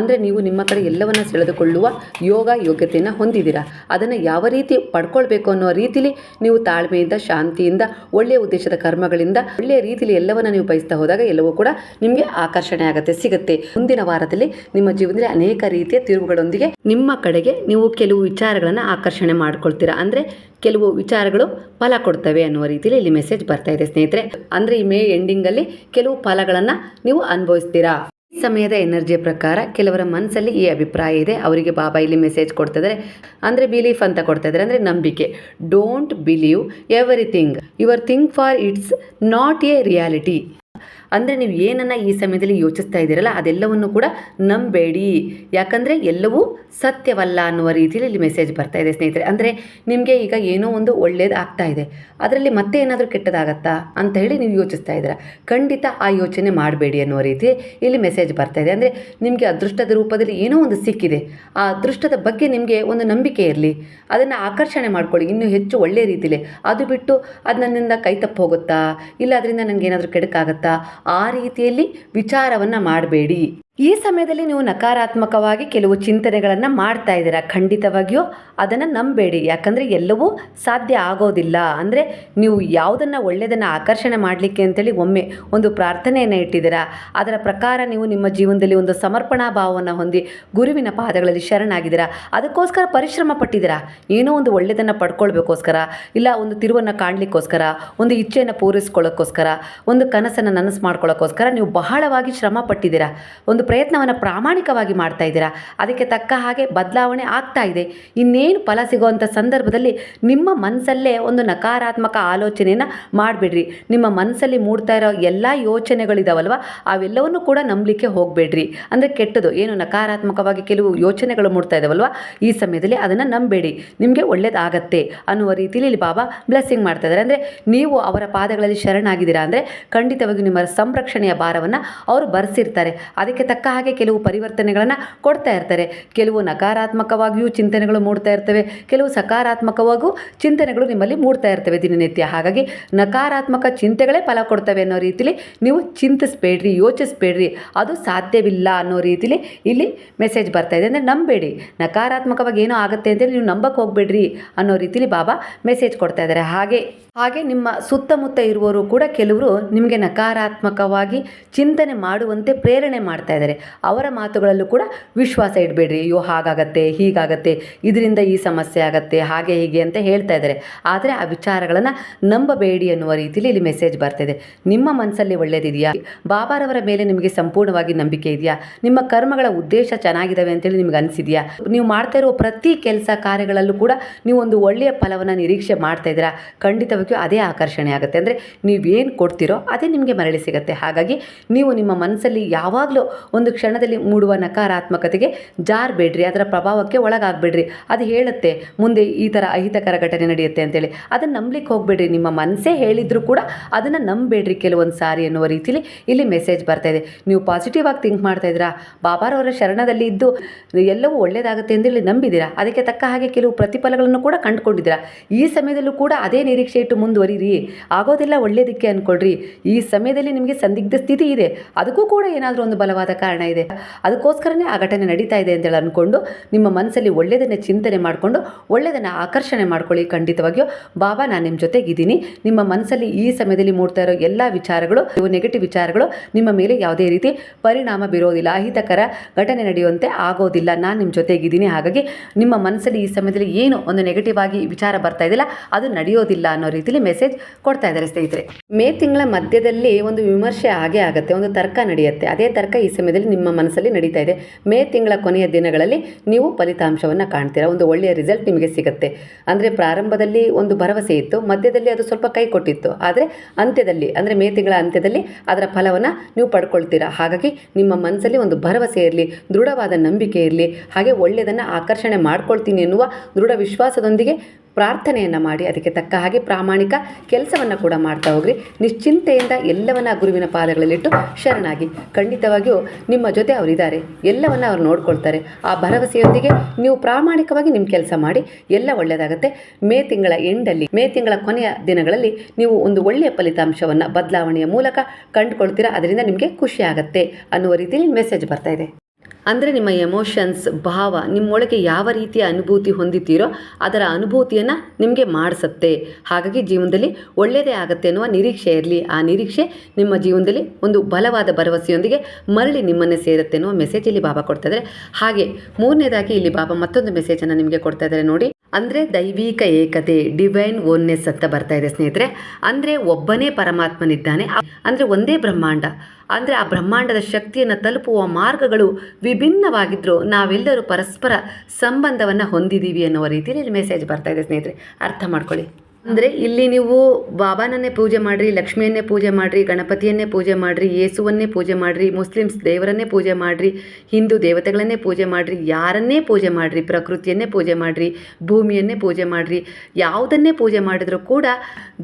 ಅಂದರೆ ನೀವು ನಿಮ್ಮ ಕಡೆ ಎಲ್ಲವನ್ನು ಸೆಳೆದುಕೊಳ್ಳುವ ಯೋಗ ಯೋಗ್ಯತೆಯನ್ನು ಹೊಂದಿದ್ದೀರಾ? ಅದನ್ನು ಯಾವ ರೀತಿ ಪಡ್ಕೊಳ್ಬೇಕು ಅನ್ನೋ ರೀತಿಲಿ ನೀವು ತಾಳ್ಮೆಯಿಂದ, ಶಾಂತಿಯಿಂದ, ಒಳ್ಳೆಯ ಉದ್ದೇಶದ ಕರ್ಮಗಳಿಂದ, ಒಳ್ಳೆಯ ರೀತಿಲಿ ಎಲ್ಲವನ್ನು ನೀವು ಬಯಸ್ತಾ ಹೋದಾಗ ಎಲ್ಲವೂ ಕೂಡ ನಿಮಗೆ ಆಕರ್ಷಣೆ ಆಗುತ್ತೆ, ಸಿಗುತ್ತೆ. ಮುಂದಿನ ವಾರದಲ್ಲಿ ನಿಮ್ಮ ಜೀವನದಲ್ಲಿ ಅನೇಕ ರೀತಿಯ ತಿರುವುಗಳೊಂದಿಗೆ ನಿಮ್ಮ ಕಡೆಗೆ ನೀವು ಕೆಲವು ವಿಚಾರಗಳನ್ನು ಆಕರ್ಷಣೆ ಮಾಡ್ಕೊಳ್ತೀರಾ. ಅಂದರೆ ಕೆಲವು ವಿಚಾರಗಳು ಫಲ ಕೊಡ್ತವೆ ಅನ್ನುವ ರೀತಿಯಲ್ಲಿ ಇಲ್ಲಿ ಮೆಸೇಜ್ ಬರ್ತಾ ಇದೆ ಸ್ನೇಹಿತರೆ. ಅಂದರೆ ಈ ಮೇ ಎಂಡಿಂಗಲ್ಲಿ ಕೆಲವು ಫಲಗಳನ್ನು ನೀವು ಅನುಭವಿಸ್ತೀರಾ. ಸಮಯದ ಎನರ್ಜಿಯ ಪ್ರಕಾರ ಕೆಲವರ ಮನಸ್ಸಲ್ಲಿ ಈ ಅಭಿಪ್ರಾಯ ಇದೆ. ಅವರಿಗೆ ಬಾಬಾ ಇಲ್ಲಿ ಮೆಸೇಜ್ ಕೊಡ್ತಿದ್ದಾರೆ. ಅಂದರೆ ಬಿಲೀಫ್ ಅಂತ ಕೊಡ್ತಾ ಇದ್ದಾರೆ ಅಂದರೆ ನಂಬಿಕೆ. Don't believe everything your think for it's not a reality ಅಂದರೆ ನೀವು ಏನನ್ನು ಈ ಸಮಯದಲ್ಲಿ ಯೋಚಿಸ್ತಾ ಇದ್ದೀರಲ್ಲ, ಅದೆಲ್ಲವನ್ನು ಕೂಡ ನಂಬೇಡಿ. ಯಾಕಂದರೆ ಎಲ್ಲವೂ ಸತ್ಯವಲ್ಲ ಅನ್ನುವ ರೀತಿಯಲ್ಲಿ ಇಲ್ಲಿ ಮೆಸೇಜ್ ಬರ್ತಾ ಇದೆ ಸ್ನೇಹಿತರೆ. ಅಂದರೆ ನಿಮಗೆ ಈಗ ಏನೋ ಒಂದು ಒಳ್ಳೇದು ಆಗ್ತಾ ಇದೆ. ಅದರಲ್ಲಿ ಮತ್ತೆ ಏನಾದರೂ ಕೆಟ್ಟದಾಗತ್ತಾ ಅಂತ ಹೇಳಿ ನೀವು ಯೋಚಿಸ್ತಾ ಇದ್ದೀರಾ? ಖಂಡಿತ ಆ ಯೋಚನೆ ಮಾಡಬೇಡಿ ಅನ್ನುವ ರೀತಿ ಇಲ್ಲಿ ಮೆಸೇಜ್ ಬರ್ತಾ ಇದೆ. ಅಂದರೆ ನಿಮಗೆ ಅದೃಷ್ಟದ ರೂಪದಲ್ಲಿ ಏನೋ ಒಂದು ಸಿಕ್ಕಿದೆ. ಆ ಅದೃಷ್ಟದ ಬಗ್ಗೆ ನಿಮಗೆ ಒಂದು ನಂಬಿಕೆ ಇರಲಿ. ಅದನ್ನು ಆಕರ್ಷಣೆ ಮಾಡ್ಕೊಳ್ಳಿ. ಇನ್ನೂ ಹೆಚ್ಚು ಒಳ್ಳೆಯ ರೀತಿಯಲ್ಲಿ ಅದು ಬಿಟ್ಟು ಅದು ನನ್ನಿಂದ ಕೈ ತಪ್ಪು ಹೋಗುತ್ತಾ ಇಲ್ಲ ಅದರಿಂದ ನನಗೇನಾದರೂ ಕೆಡಕಾಗತ್ತಾ? ಆ ರೀತಿಯಲ್ಲಿ ವಿಚಾರವನ್ನು ಮಾಡಬೇಡಿ. ಈ ಸಮಯದಲ್ಲಿ ನೀವು ನಕಾರಾತ್ಮಕವಾಗಿ ಕೆಲವು ಚಿಂತನೆಗಳನ್ನು ಮಾಡ್ತಾ ಇದ್ದೀರಾ? ಖಂಡಿತವಾಗಿಯೂ ಅದನ್ನು ನಂಬೇಡಿ. ಯಾಕಂದರೆ ಎಲ್ಲವೂ ಸಾಧ್ಯ ಆಗೋದಿಲ್ಲ. ಅಂದರೆ ನೀವು ಯಾವುದನ್ನು ಒಳ್ಳೆಯದನ್ನು ಆಕರ್ಷಣೆ ಮಾಡಲಿಕ್ಕೆ ಅಂತೇಳಿ ಒಮ್ಮೆ ಒಂದು ಪ್ರಾರ್ಥನೆಯನ್ನು ಇಟ್ಟಿದ್ದೀರಾ? ಅದರ ಪ್ರಕಾರ ನೀವು ನಿಮ್ಮ ಜೀವನದಲ್ಲಿ ಒಂದು ಸಮರ್ಪಣಾ ಭಾವವನ್ನು ಹೊಂದಿ ಗುರುವಿನ ಪಾದಗಳಲ್ಲಿ ಶರಣಾಗಿದ್ದೀರಾ? ಅದಕ್ಕೋಸ್ಕರ ಪರಿಶ್ರಮ ಪಟ್ಟಿದ್ದೀರಾ? ಏನೋ ಒಂದು ಒಳ್ಳೆಯದನ್ನು ಪಡ್ಕೊಳ್ಬೇಕೋಸ್ಕರ, ಇಲ್ಲ ಒಂದು ತಿರುವನ್ನು ಕಾಣಲಿಕ್ಕೋಸ್ಕರ, ಒಂದು ಇಚ್ಛೆಯನ್ನು ಪೂರೈಸ್ಕೊಳ್ಳೋಕ್ಕೋಸ್ಕರ, ಒಂದು ಕನಸನ್ನು ನನಸು ಮಾಡ್ಕೊಳ್ಳೋಕ್ಕೋಸ್ಕರ ನೀವು ಬಹಳವಾಗಿ ಶ್ರಮ ಪಟ್ಟಿದ್ದೀರಾ? ಒಂದು ಪ್ರಯತ್ನವನ್ನು ಪ್ರಾಮಾಣಿಕವಾಗಿ ಮಾಡ್ತಾ ಇದ್ದೀರಾ? ಅದಕ್ಕೆ ತಕ್ಕ ಹಾಗೆ ಬದಲಾವಣೆ ಆಗ್ತಾ ಇದೆ. ಇನ್ನೇನು ಫಲ ಸಿಗುವಂಥ ಸಂದರ್ಭದಲ್ಲಿ ನಿಮ್ಮ ಮನಸ್ಸಲ್ಲೇ ಒಂದು ನಕಾರಾತ್ಮಕ ಆಲೋಚನೆಯನ್ನು ಮಾಡಬೇಡ್ರಿ. ನಿಮ್ಮ ಮನಸ್ಸಲ್ಲಿ ಮೂಡ್ತಾ ಇರೋ ಎಲ್ಲ ಯೋಚನೆಗಳಿದಾವಲ್ವ? ಅವೆಲ್ಲವನ್ನು ಕೂಡ ನಂಬಲಿಕ್ಕೆ ಹೋಗಬೇಡ್ರಿ. ಅಂದರೆ ಕೆಟ್ಟದು. ಏನು ನಕಾರಾತ್ಮಕವಾಗಿ ಕೆಲವು ಯೋಚನೆಗಳು ಮೂಡ್ತಾ ಇದಾವಲ್ವ? ಈ ಸಮಯದಲ್ಲಿ ಅದನ್ನು ನಂಬೇಡಿ. ನಿಮಗೆ ಒಳ್ಳೇದಾಗತ್ತೆ ಅನ್ನುವ ರೀತಿಯಲ್ಲಿ ಇಲ್ಲಿ ಬಾಬಾ ಬ್ಲೆಸ್ಸಿಂಗ್ ಮಾಡ್ತಾ ಇದ್ದಾರೆ ಅಂದರೆ ನೀವು ಅವರ ಪಾದಗಳಲ್ಲಿ ಶರಣಾಗಿದ್ದೀರಾ ಅಂದರೆ ಖಂಡಿತವಾಗಿ ನಿಮ್ಮ ಸಂರಕ್ಷಣೆಯ ಭಾರವನ್ನು ಅವರು ಬರೆಸಿರ್ತಾರೆ. ಅದಕ್ಕೆ ತಕ್ಕ ಹಾಗೆ ಕೆಲವು ಪರಿವರ್ತನೆಗಳನ್ನು ಕೊಡ್ತಾ ಇರ್ತಾರೆ. ಕೆಲವು ನಕಾರಾತ್ಮಕವಾಗಿಯೂ ಚಿಂತನೆಗಳು ಮೂಡ್ತಾ ಇರ್ತವೆ. ಕೆಲವು ಸಕಾರಾತ್ಮಕವಾಗೂ ಚಿಂತನೆಗಳು ನಿಮ್ಮಲ್ಲಿ ಮೂಡ್ತಾ ಇರ್ತವೆ ದಿನನಿತ್ಯ. ಹಾಗಾಗಿ ನಕಾರಾತ್ಮಕ ಚಿಂತೆಗಳೇ ಫಲ ಕೊಡ್ತವೆ ಅನ್ನೋ ರೀತಿಲಿ ನೀವು ಚಿಂತಿಸ್ಬೇಡ್ರಿ, ಯೋಚಿಸ್ಬೇಡ್ರಿ. ಅದು ಸಾಧ್ಯವಿಲ್ಲ ಅನ್ನೋ ರೀತಿಲಿ ಇಲ್ಲಿ ಮೆಸೇಜ್ ಬರ್ತಾ ಇದೆ. ಅಂದರೆ ನಂಬೇಡಿ. ನಕಾರಾತ್ಮಕವಾಗಿ ಏನೋ ಆಗುತ್ತೆ ಅಂತೇಳಿ ನೀವು ನಂಬಕ್ಕೆ ಹೋಗಬೇಡ್ರಿ ಅನ್ನೋ ರೀತಿಲಿ ಬಾಬಾ ಮೆಸೇಜ್ ಕೊಡ್ತಾ ಇದ್ದಾರೆ. ಹಾಗೆ ಹಾಗೆ ನಿಮ್ಮ ಸುತ್ತಮುತ್ತ ಇರುವವರು ಕೂಡ ಕೆಲವರು ನಿಮಗೆ ನಕಾರಾತ್ಮಕವಾಗಿ ಚಿಂತನೆ ಮಾಡುವಂತೆ ಪ್ರೇರಣೆ ಮಾಡ್ತಾ ಅವರ ಮಾತುಗಳಲ್ಲೂ ಕೂಡ ವಿಶ್ವಾಸ ಇಡಬೇಡ್ರಿ. ಅಯ್ಯೋ, ಹಾಗಾಗತ್ತೆ, ಹೀಗಾಗತ್ತೆ, ಇದರಿಂದ ಈ ಸಮಸ್ಯೆ ಆಗತ್ತೆ, ಹಾಗೆ ಹೀಗೆ ಅಂತ ಹೇಳ್ತಾ ಇದ್ದಾರೆ. ಆದರೆ ಆ ವಿಚಾರಗಳನ್ನು ನಂಬಬೇಡಿ ಅನ್ನುವ ರೀತಿಯಲ್ಲಿ ಇಲ್ಲಿ ಮೆಸೇಜ್ ಬರ್ತಿದೆ ನಿಮ್ಮ ಮನಸ್ಸಲ್ಲಿ ಒಳ್ಳೇದಿದೆಯಾ? ಬಾಬಾರವರ ಮೇಲೆ ನಿಮಗೆ ಸಂಪೂರ್ಣವಾಗಿ ನಂಬಿಕೆ ಇದೆಯಾ? ನಿಮ್ಮ ಕರ್ಮಗಳ ಉದ್ದೇಶ ಚೆನ್ನಾಗಿದ್ದಾವೆ ಅಂತೇಳಿ ನಿಮ್ಗೆ ಅನಿಸಿದೆಯಾ? ನೀವು ಮಾಡ್ತಾ ಇರುವ ಪ್ರತಿ ಕೆಲಸ ಕಾರ್ಯಗಳಲ್ಲೂ ಕೂಡ ನೀವು ಒಂದು ಒಳ್ಳೆಯ ಫಲವನ್ನು ನಿರೀಕ್ಷೆ ಮಾಡ್ತಾ ಇದ್ದೀರಾ? ಖಂಡಿತವಾಗಿಯೂ ಅದೇ ಆಕರ್ಷಣೆ ಆಗುತ್ತೆ. ಅಂದರೆ ನೀವೇನು ಕೊಡ್ತೀರೋ ಅದೇ ನಿಮಗೆ ಮರಳಿ ಸಿಗುತ್ತೆ. ಹಾಗಾಗಿ ನೀವು ನಿಮ್ಮ ಮನಸ್ಸಲ್ಲಿ ಯಾವಾಗಲೂ ಒಂದು ಕ್ಷಣದಲ್ಲಿ ಮೂಡುವ ನಕಾರಾತ್ಮಕತೆಗೆ ಜಾರಬೇಡ್ರಿ ಅದರ ಪ್ರಭಾವಕ್ಕೆ ಒಳಗಾಗಬೇಡ್ರಿ. ಅದು ಹೇಳುತ್ತೆ, ಮುಂದೆ ಈ ಥರ ಅಹಿತಕರ ಘಟನೆ ನಡೆಯುತ್ತೆ ಅಂತೇಳಿ. ಅದನ್ನು ನಂಬಲಿಕ್ಕೆ ಹೋಗಬೇಡ್ರಿ. ನಿಮ್ಮ ಮನಸ್ಸೇ ಹೇಳಿದರೂ ಕೂಡ ಅದನ್ನು ನಂಬಬೇಡ್ರಿ ಕೆಲವೊಂದು ಸಾರಿ ಅನ್ನುವ ರೀತಿಯಲ್ಲಿ ಇಲ್ಲಿ ಮೆಸೇಜ್ ಬರ್ತಾ ಇದೆ. ನೀವು ಪಾಸಿಟಿವ್ ಆಗಿ ಥಿಂಕ್ ಮಾಡ್ತಾ ಇದ್ದೀರಾ? ಬಾಬಾರವರ ಶರಣದಲ್ಲಿ ಇದ್ದು ಎಲ್ಲವೂ ಒಳ್ಳೆಯದಾಗುತ್ತೆ ಅಂತೇಳಿ ನಂಬಿದ್ದೀರಾ? ಅದಕ್ಕೆ ತಕ್ಕ ಹಾಗೆ ಕೆಲವು ಪ್ರತಿಫಲಗಳನ್ನು ಕೂಡ ಕಂಡುಕೊಂಡಿದ್ದೀರಾ? ಈ ಸಮಯದಲ್ಲೂ ಕೂಡ ಅದೇ ನಿರೀಕ್ಷೆ ಇಟ್ಟು ಮುಂದುವರಿರಿ. ಆಗೋದೆಲ್ಲ ಒಳ್ಳೆಯದಕ್ಕೆ ಅಂದ್ಕೊಳ್ರಿ ಈ ಸಮಯದಲ್ಲಿ ನಿಮಗೆ ಸಂದಿಗ್ಧ ಸ್ಥಿತಿ ಇದೆ. ಅದಕ್ಕೂ ಕೂಡ ಏನಾದರೂ ಒಂದು ಬಲವಾದ ಕಾರಣ ಇದೆ. ಅದಕ್ಕೋಸ್ಕರನೇ ಆ ಘಟನೆ ನಡೀತಾ ಇದೆ ಅಂತೇಳಿ ಅಂದ್ಕೊಂಡು ನಿಮ್ಮ ಮನಸ್ಸಲ್ಲಿ ಒಳ್ಳೆಯದನ್ನೇ ಚಿಂತನೆ ಮಾಡಿಕೊಂಡು ಒಳ್ಳೆಯದನ್ನು ಆಕರ್ಷಣೆ ಮಾಡ್ಕೊಳ್ಳಿ ಖಂಡಿತವಾಗಿಯೂ. ಬಾಬಾ, ನಾನು ನಿಮ್ಮ ಜೊತೆಗಿದ್ದೀನಿ. ನಿಮ್ಮ ಮನಸ್ಸಲ್ಲಿ ಈ ಸಮಯದಲ್ಲಿ ಮೂಡ್ತಾ ಇರೋ ಎಲ್ಲ ವಿಚಾರಗಳು, ಇವು ನೆಗೆಟಿವ್ ವಿಚಾರಗಳು ನಿಮ್ಮ ಮೇಲೆ ಯಾವುದೇ ರೀತಿ ಪರಿಣಾಮ ಬೀರೋದಿಲ್ಲ. ಅಹಿತಕರ ಘಟನೆ ನಡೆಯುವಂತೆ ಆಗೋದಿಲ್ಲ. ನಾನು ನಿಮ್ಮ ಜೊತೆಗಿದ್ದೀನಿ. ಹಾಗಾಗಿ ನಿಮ್ಮ ಮನಸ್ಸಲ್ಲಿ ಈ ಸಮಯದಲ್ಲಿ ಏನು ಒಂದು ನೆಗೆಟಿವ್ ಆಗಿ ವಿಚಾರ ಬರ್ತಾ ಇದೆಯಲ್ಲ, ಅದು ನಡೆಯೋದಿಲ್ಲ ಅನ್ನೋ ರೀತಿಯಲ್ಲಿ ಮೆಸೇಜ್ ಕೊಡ್ತಾ ಇದ್ದಾರೆ ಸ್ನೇಹಿತರೆ. ಮೇ ತಿಂಗಳ ಮಧ್ಯದಲ್ಲಿ ಒಂದು ವಿಮರ್ಶೆ ಆಗೇ ಆಗುತ್ತೆ. ಒಂದು ತರ್ಕ ನಡೆಯುತ್ತೆ. ಅದೇ ತರ್ಕ ಈ ಸಮಯದಲ್ಲಿ ಸಮಯದಲ್ಲಿ ನಿಮ್ಮ ಮನಸ್ಸಲ್ಲಿ ನಡೀತಾ ಇದೆ. ಮೇ ತಿಂಗಳ ಕೊನೆಯ ದಿನಗಳಲ್ಲಿ ನೀವು ಫಲಿತಾಂಶವನ್ನು ಕಾಣ್ತೀರಾ? ಒಂದು ಒಳ್ಳೆಯ ರಿಸಲ್ಟ್ ನಿಮಗೆ ಸಿಗುತ್ತೆ. ಅಂದರೆ ಪ್ರಾರಂಭದಲ್ಲಿ ಒಂದು ಭರವಸೆ ಇತ್ತು, ಮಧ್ಯದಲ್ಲಿ ಅದು ಸ್ವಲ್ಪ ಕೈ ಕೊಟ್ಟಿತ್ತು. ಆದರೆ ಅಂತ್ಯದಲ್ಲಿ, ಅಂದರೆ ಮೇ ತಿಂಗಳ ಅಂತ್ಯದಲ್ಲಿ ಅದರ ಫಲವನ್ನು ನೀವು ಪಡ್ಕೊಳ್ತೀರಾ? ಹಾಗಾಗಿ ನಿಮ್ಮ ಮನಸ್ಸಲ್ಲಿ ಒಂದು ಭರವಸೆ ಇರಲಿ, ದೃಢವಾದ ನಂಬಿಕೆ ಇರಲಿ, ಹಾಗೆ ಒಳ್ಳೆಯದನ್ನು ಆಕರ್ಷಣೆ ಮಾಡ್ಕೊಳ್ತೀನಿ ಎನ್ನುವ ದೃಢ ವಿಶ್ವಾಸದೊಂದಿಗೆ ಪ್ರಾರ್ಥನೆಯನ್ನು ಮಾಡಿ, ಅದಕ್ಕೆ ತಕ್ಕ ಹಾಗೆ ಪ್ರಾಮಾಣಿಕ ಕೆಲಸವನ್ನು ಕೂಡ ಮಾಡ್ತಾ ಹೋಗ್ರಿ. ನಿಶ್ಚಿಂತೆಯಿಂದ ಎಲ್ಲವನ್ನ ಗುರುವಿನ ಪಾದಗಳಲ್ಲಿಟ್ಟು ಶರಣಾಗಿ. ಖಂಡಿತವಾಗಿಯೂ ನಿಮ್ಮ ಜೊತೆ ಅವರಿದ್ದಾರೆ. ಎಲ್ಲವನ್ನ ಅವ್ರು ನೋಡ್ಕೊಳ್ತಾರೆ. ಆ ಭರವಸೆಯೊಂದಿಗೆ ನೀವು ಪ್ರಾಮಾಣಿಕವಾಗಿ ನಿಮ್ಮ ಕೆಲಸ ಮಾಡಿ, ಎಲ್ಲ ಒಳ್ಳೆಯದಾಗುತ್ತೆ ಮೇ ತಿಂಗಳ ಎಂಡಲ್ಲಿ, ಮೇ ತಿಂಗಳ ಕೊನೆಯ ದಿನಗಳಲ್ಲಿ ನೀವು ಒಂದು ಒಳ್ಳೆಯ ಫಲಿತಾಂಶವನ್ನು, ಬದಲಾವಣೆಯ ಮೂಲಕ ಕಂಡುಕೊಳ್ತೀರಾ, ಅದರಿಂದ ನಿಮಗೆ ಖುಷಿ ಆಗುತ್ತೆ ಅನ್ನುವ ರೀತಿಯಲ್ಲಿ ಮೆಸೇಜ್ ಬರ್ತಾ ಇದೆ. ಅಂದರೆ ನಿಮ್ಮ ಎಮೋಷನ್ಸ್ ಭಾವ ನಿಮ್ಮೊಳಗೆ ಯಾವ ರೀತಿಯ ಅನುಭೂತಿ ಹೊಂದಿದ್ದೀರೋ ಅದರ ಅನುಭೂತಿಯನ್ನು ನಿಮಗೆ ಮಾಡಿಸತ್ತೆ. ಹಾಗಾಗಿ ಜೀವನದಲ್ಲಿ ಒಳ್ಳೆಯದೇ ಆಗುತ್ತೆ ಅನ್ನುವ ನಿರೀಕ್ಷೆ ಇರಲಿ. ಆ ನಿರೀಕ್ಷೆ ನಿಮ್ಮ ಜೀವನದಲ್ಲಿ ಒಂದು ಬಲವಾದ ಭರವಸೆಯೊಂದಿಗೆ ಮರಳಿ ನಿಮ್ಮನ್ನೇ ಸೇರುತ್ತೆ ಅನ್ನುವ ಮೆಸೇಜ್ ಇಲ್ಲಿ ಬಾಬಾ ಕೊಡ್ತಾ ಇದ್ದಾರೆ. ಹಾಗೆ ಮೂರನೇದಾಗಿ ಇಲ್ಲಿ ಬಾಬಾ ಮತ್ತೊಂದು ಮೆಸೇಜನ್ನು ನಿಮಗೆ ಕೊಡ್ತಾ ಇದ್ದಾರೆ ನೋಡಿ. ಅಂದರೆ ದೈವಿಕ ಏಕತೆ ಡಿವೈನ್ ಓನ್ನೆಸ್ ಅಂತ ಬರ್ತಾ ಇದೆ ಸ್ನೇಹಿತರೆ. ಅಂದರೆ ಒಬ್ಬನೇ ಪರಮಾತ್ಮನಿದ್ದಾನೆ. ಅಂದರೆ ಒಂದೇ ಬ್ರಹ್ಮಾಂಡ. ಅಂದರೆ ಆ ಬ್ರಹ್ಮಾಂಡದ ಶಕ್ತಿಯನ್ನು ತಲುಪುವ ಮಾರ್ಗಗಳು ವಿಭಿನ್ನವಾಗಿದ್ದರೂ ನಾವೆಲ್ಲರೂ ಪರಸ್ಪರ ಸಂಬಂಧವನ್ನು ಹೊಂದಿದ್ದೀವಿ ಅನ್ನೋ ರೀತಿಯಲ್ಲಿ ಮೆಸೇಜ್ ಬರ್ತಾ ಇದೆ ಸ್ನೇಹಿತರೆ. ಅರ್ಥ ಮಾಡ್ಕೊಳ್ಳಿ. ಅಂದರೆ ಇಲ್ಲಿ ನೀವು ಬಾಬಾನನ್ನೇ ಪೂಜೆ ಮಾಡಿರಿ, ಲಕ್ಷ್ಮಿಯನ್ನೇ ಪೂಜೆ ಮಾಡಿರಿ, ಗಣಪತಿಯನ್ನೇ ಪೂಜೆ ಮಾಡಿರಿ, ಯೇಸುವನ್ನೇ ಪೂಜೆ ಮಾಡಿರಿ, ಮುಸ್ಲಿಮ್ಸ್ ದೇವರನ್ನೇ ಪೂಜೆ ಮಾಡಿರಿ, ಹಿಂದೂ ದೇವತೆಗಳನ್ನೇ ಪೂಜೆ ಮಾಡಿರಿ, ಯಾರನ್ನೇ ಪೂಜೆ ಮಾಡಿರಿ, ಪ್ರಕೃತಿಯನ್ನೇ ಪೂಜೆ ಮಾಡಿರಿ, ಭೂಮಿಯನ್ನೇ ಪೂಜೆ ಮಾಡಿರಿ, ಯಾವುದನ್ನೇ ಪೂಜೆ ಮಾಡಿದರೂ ಕೂಡ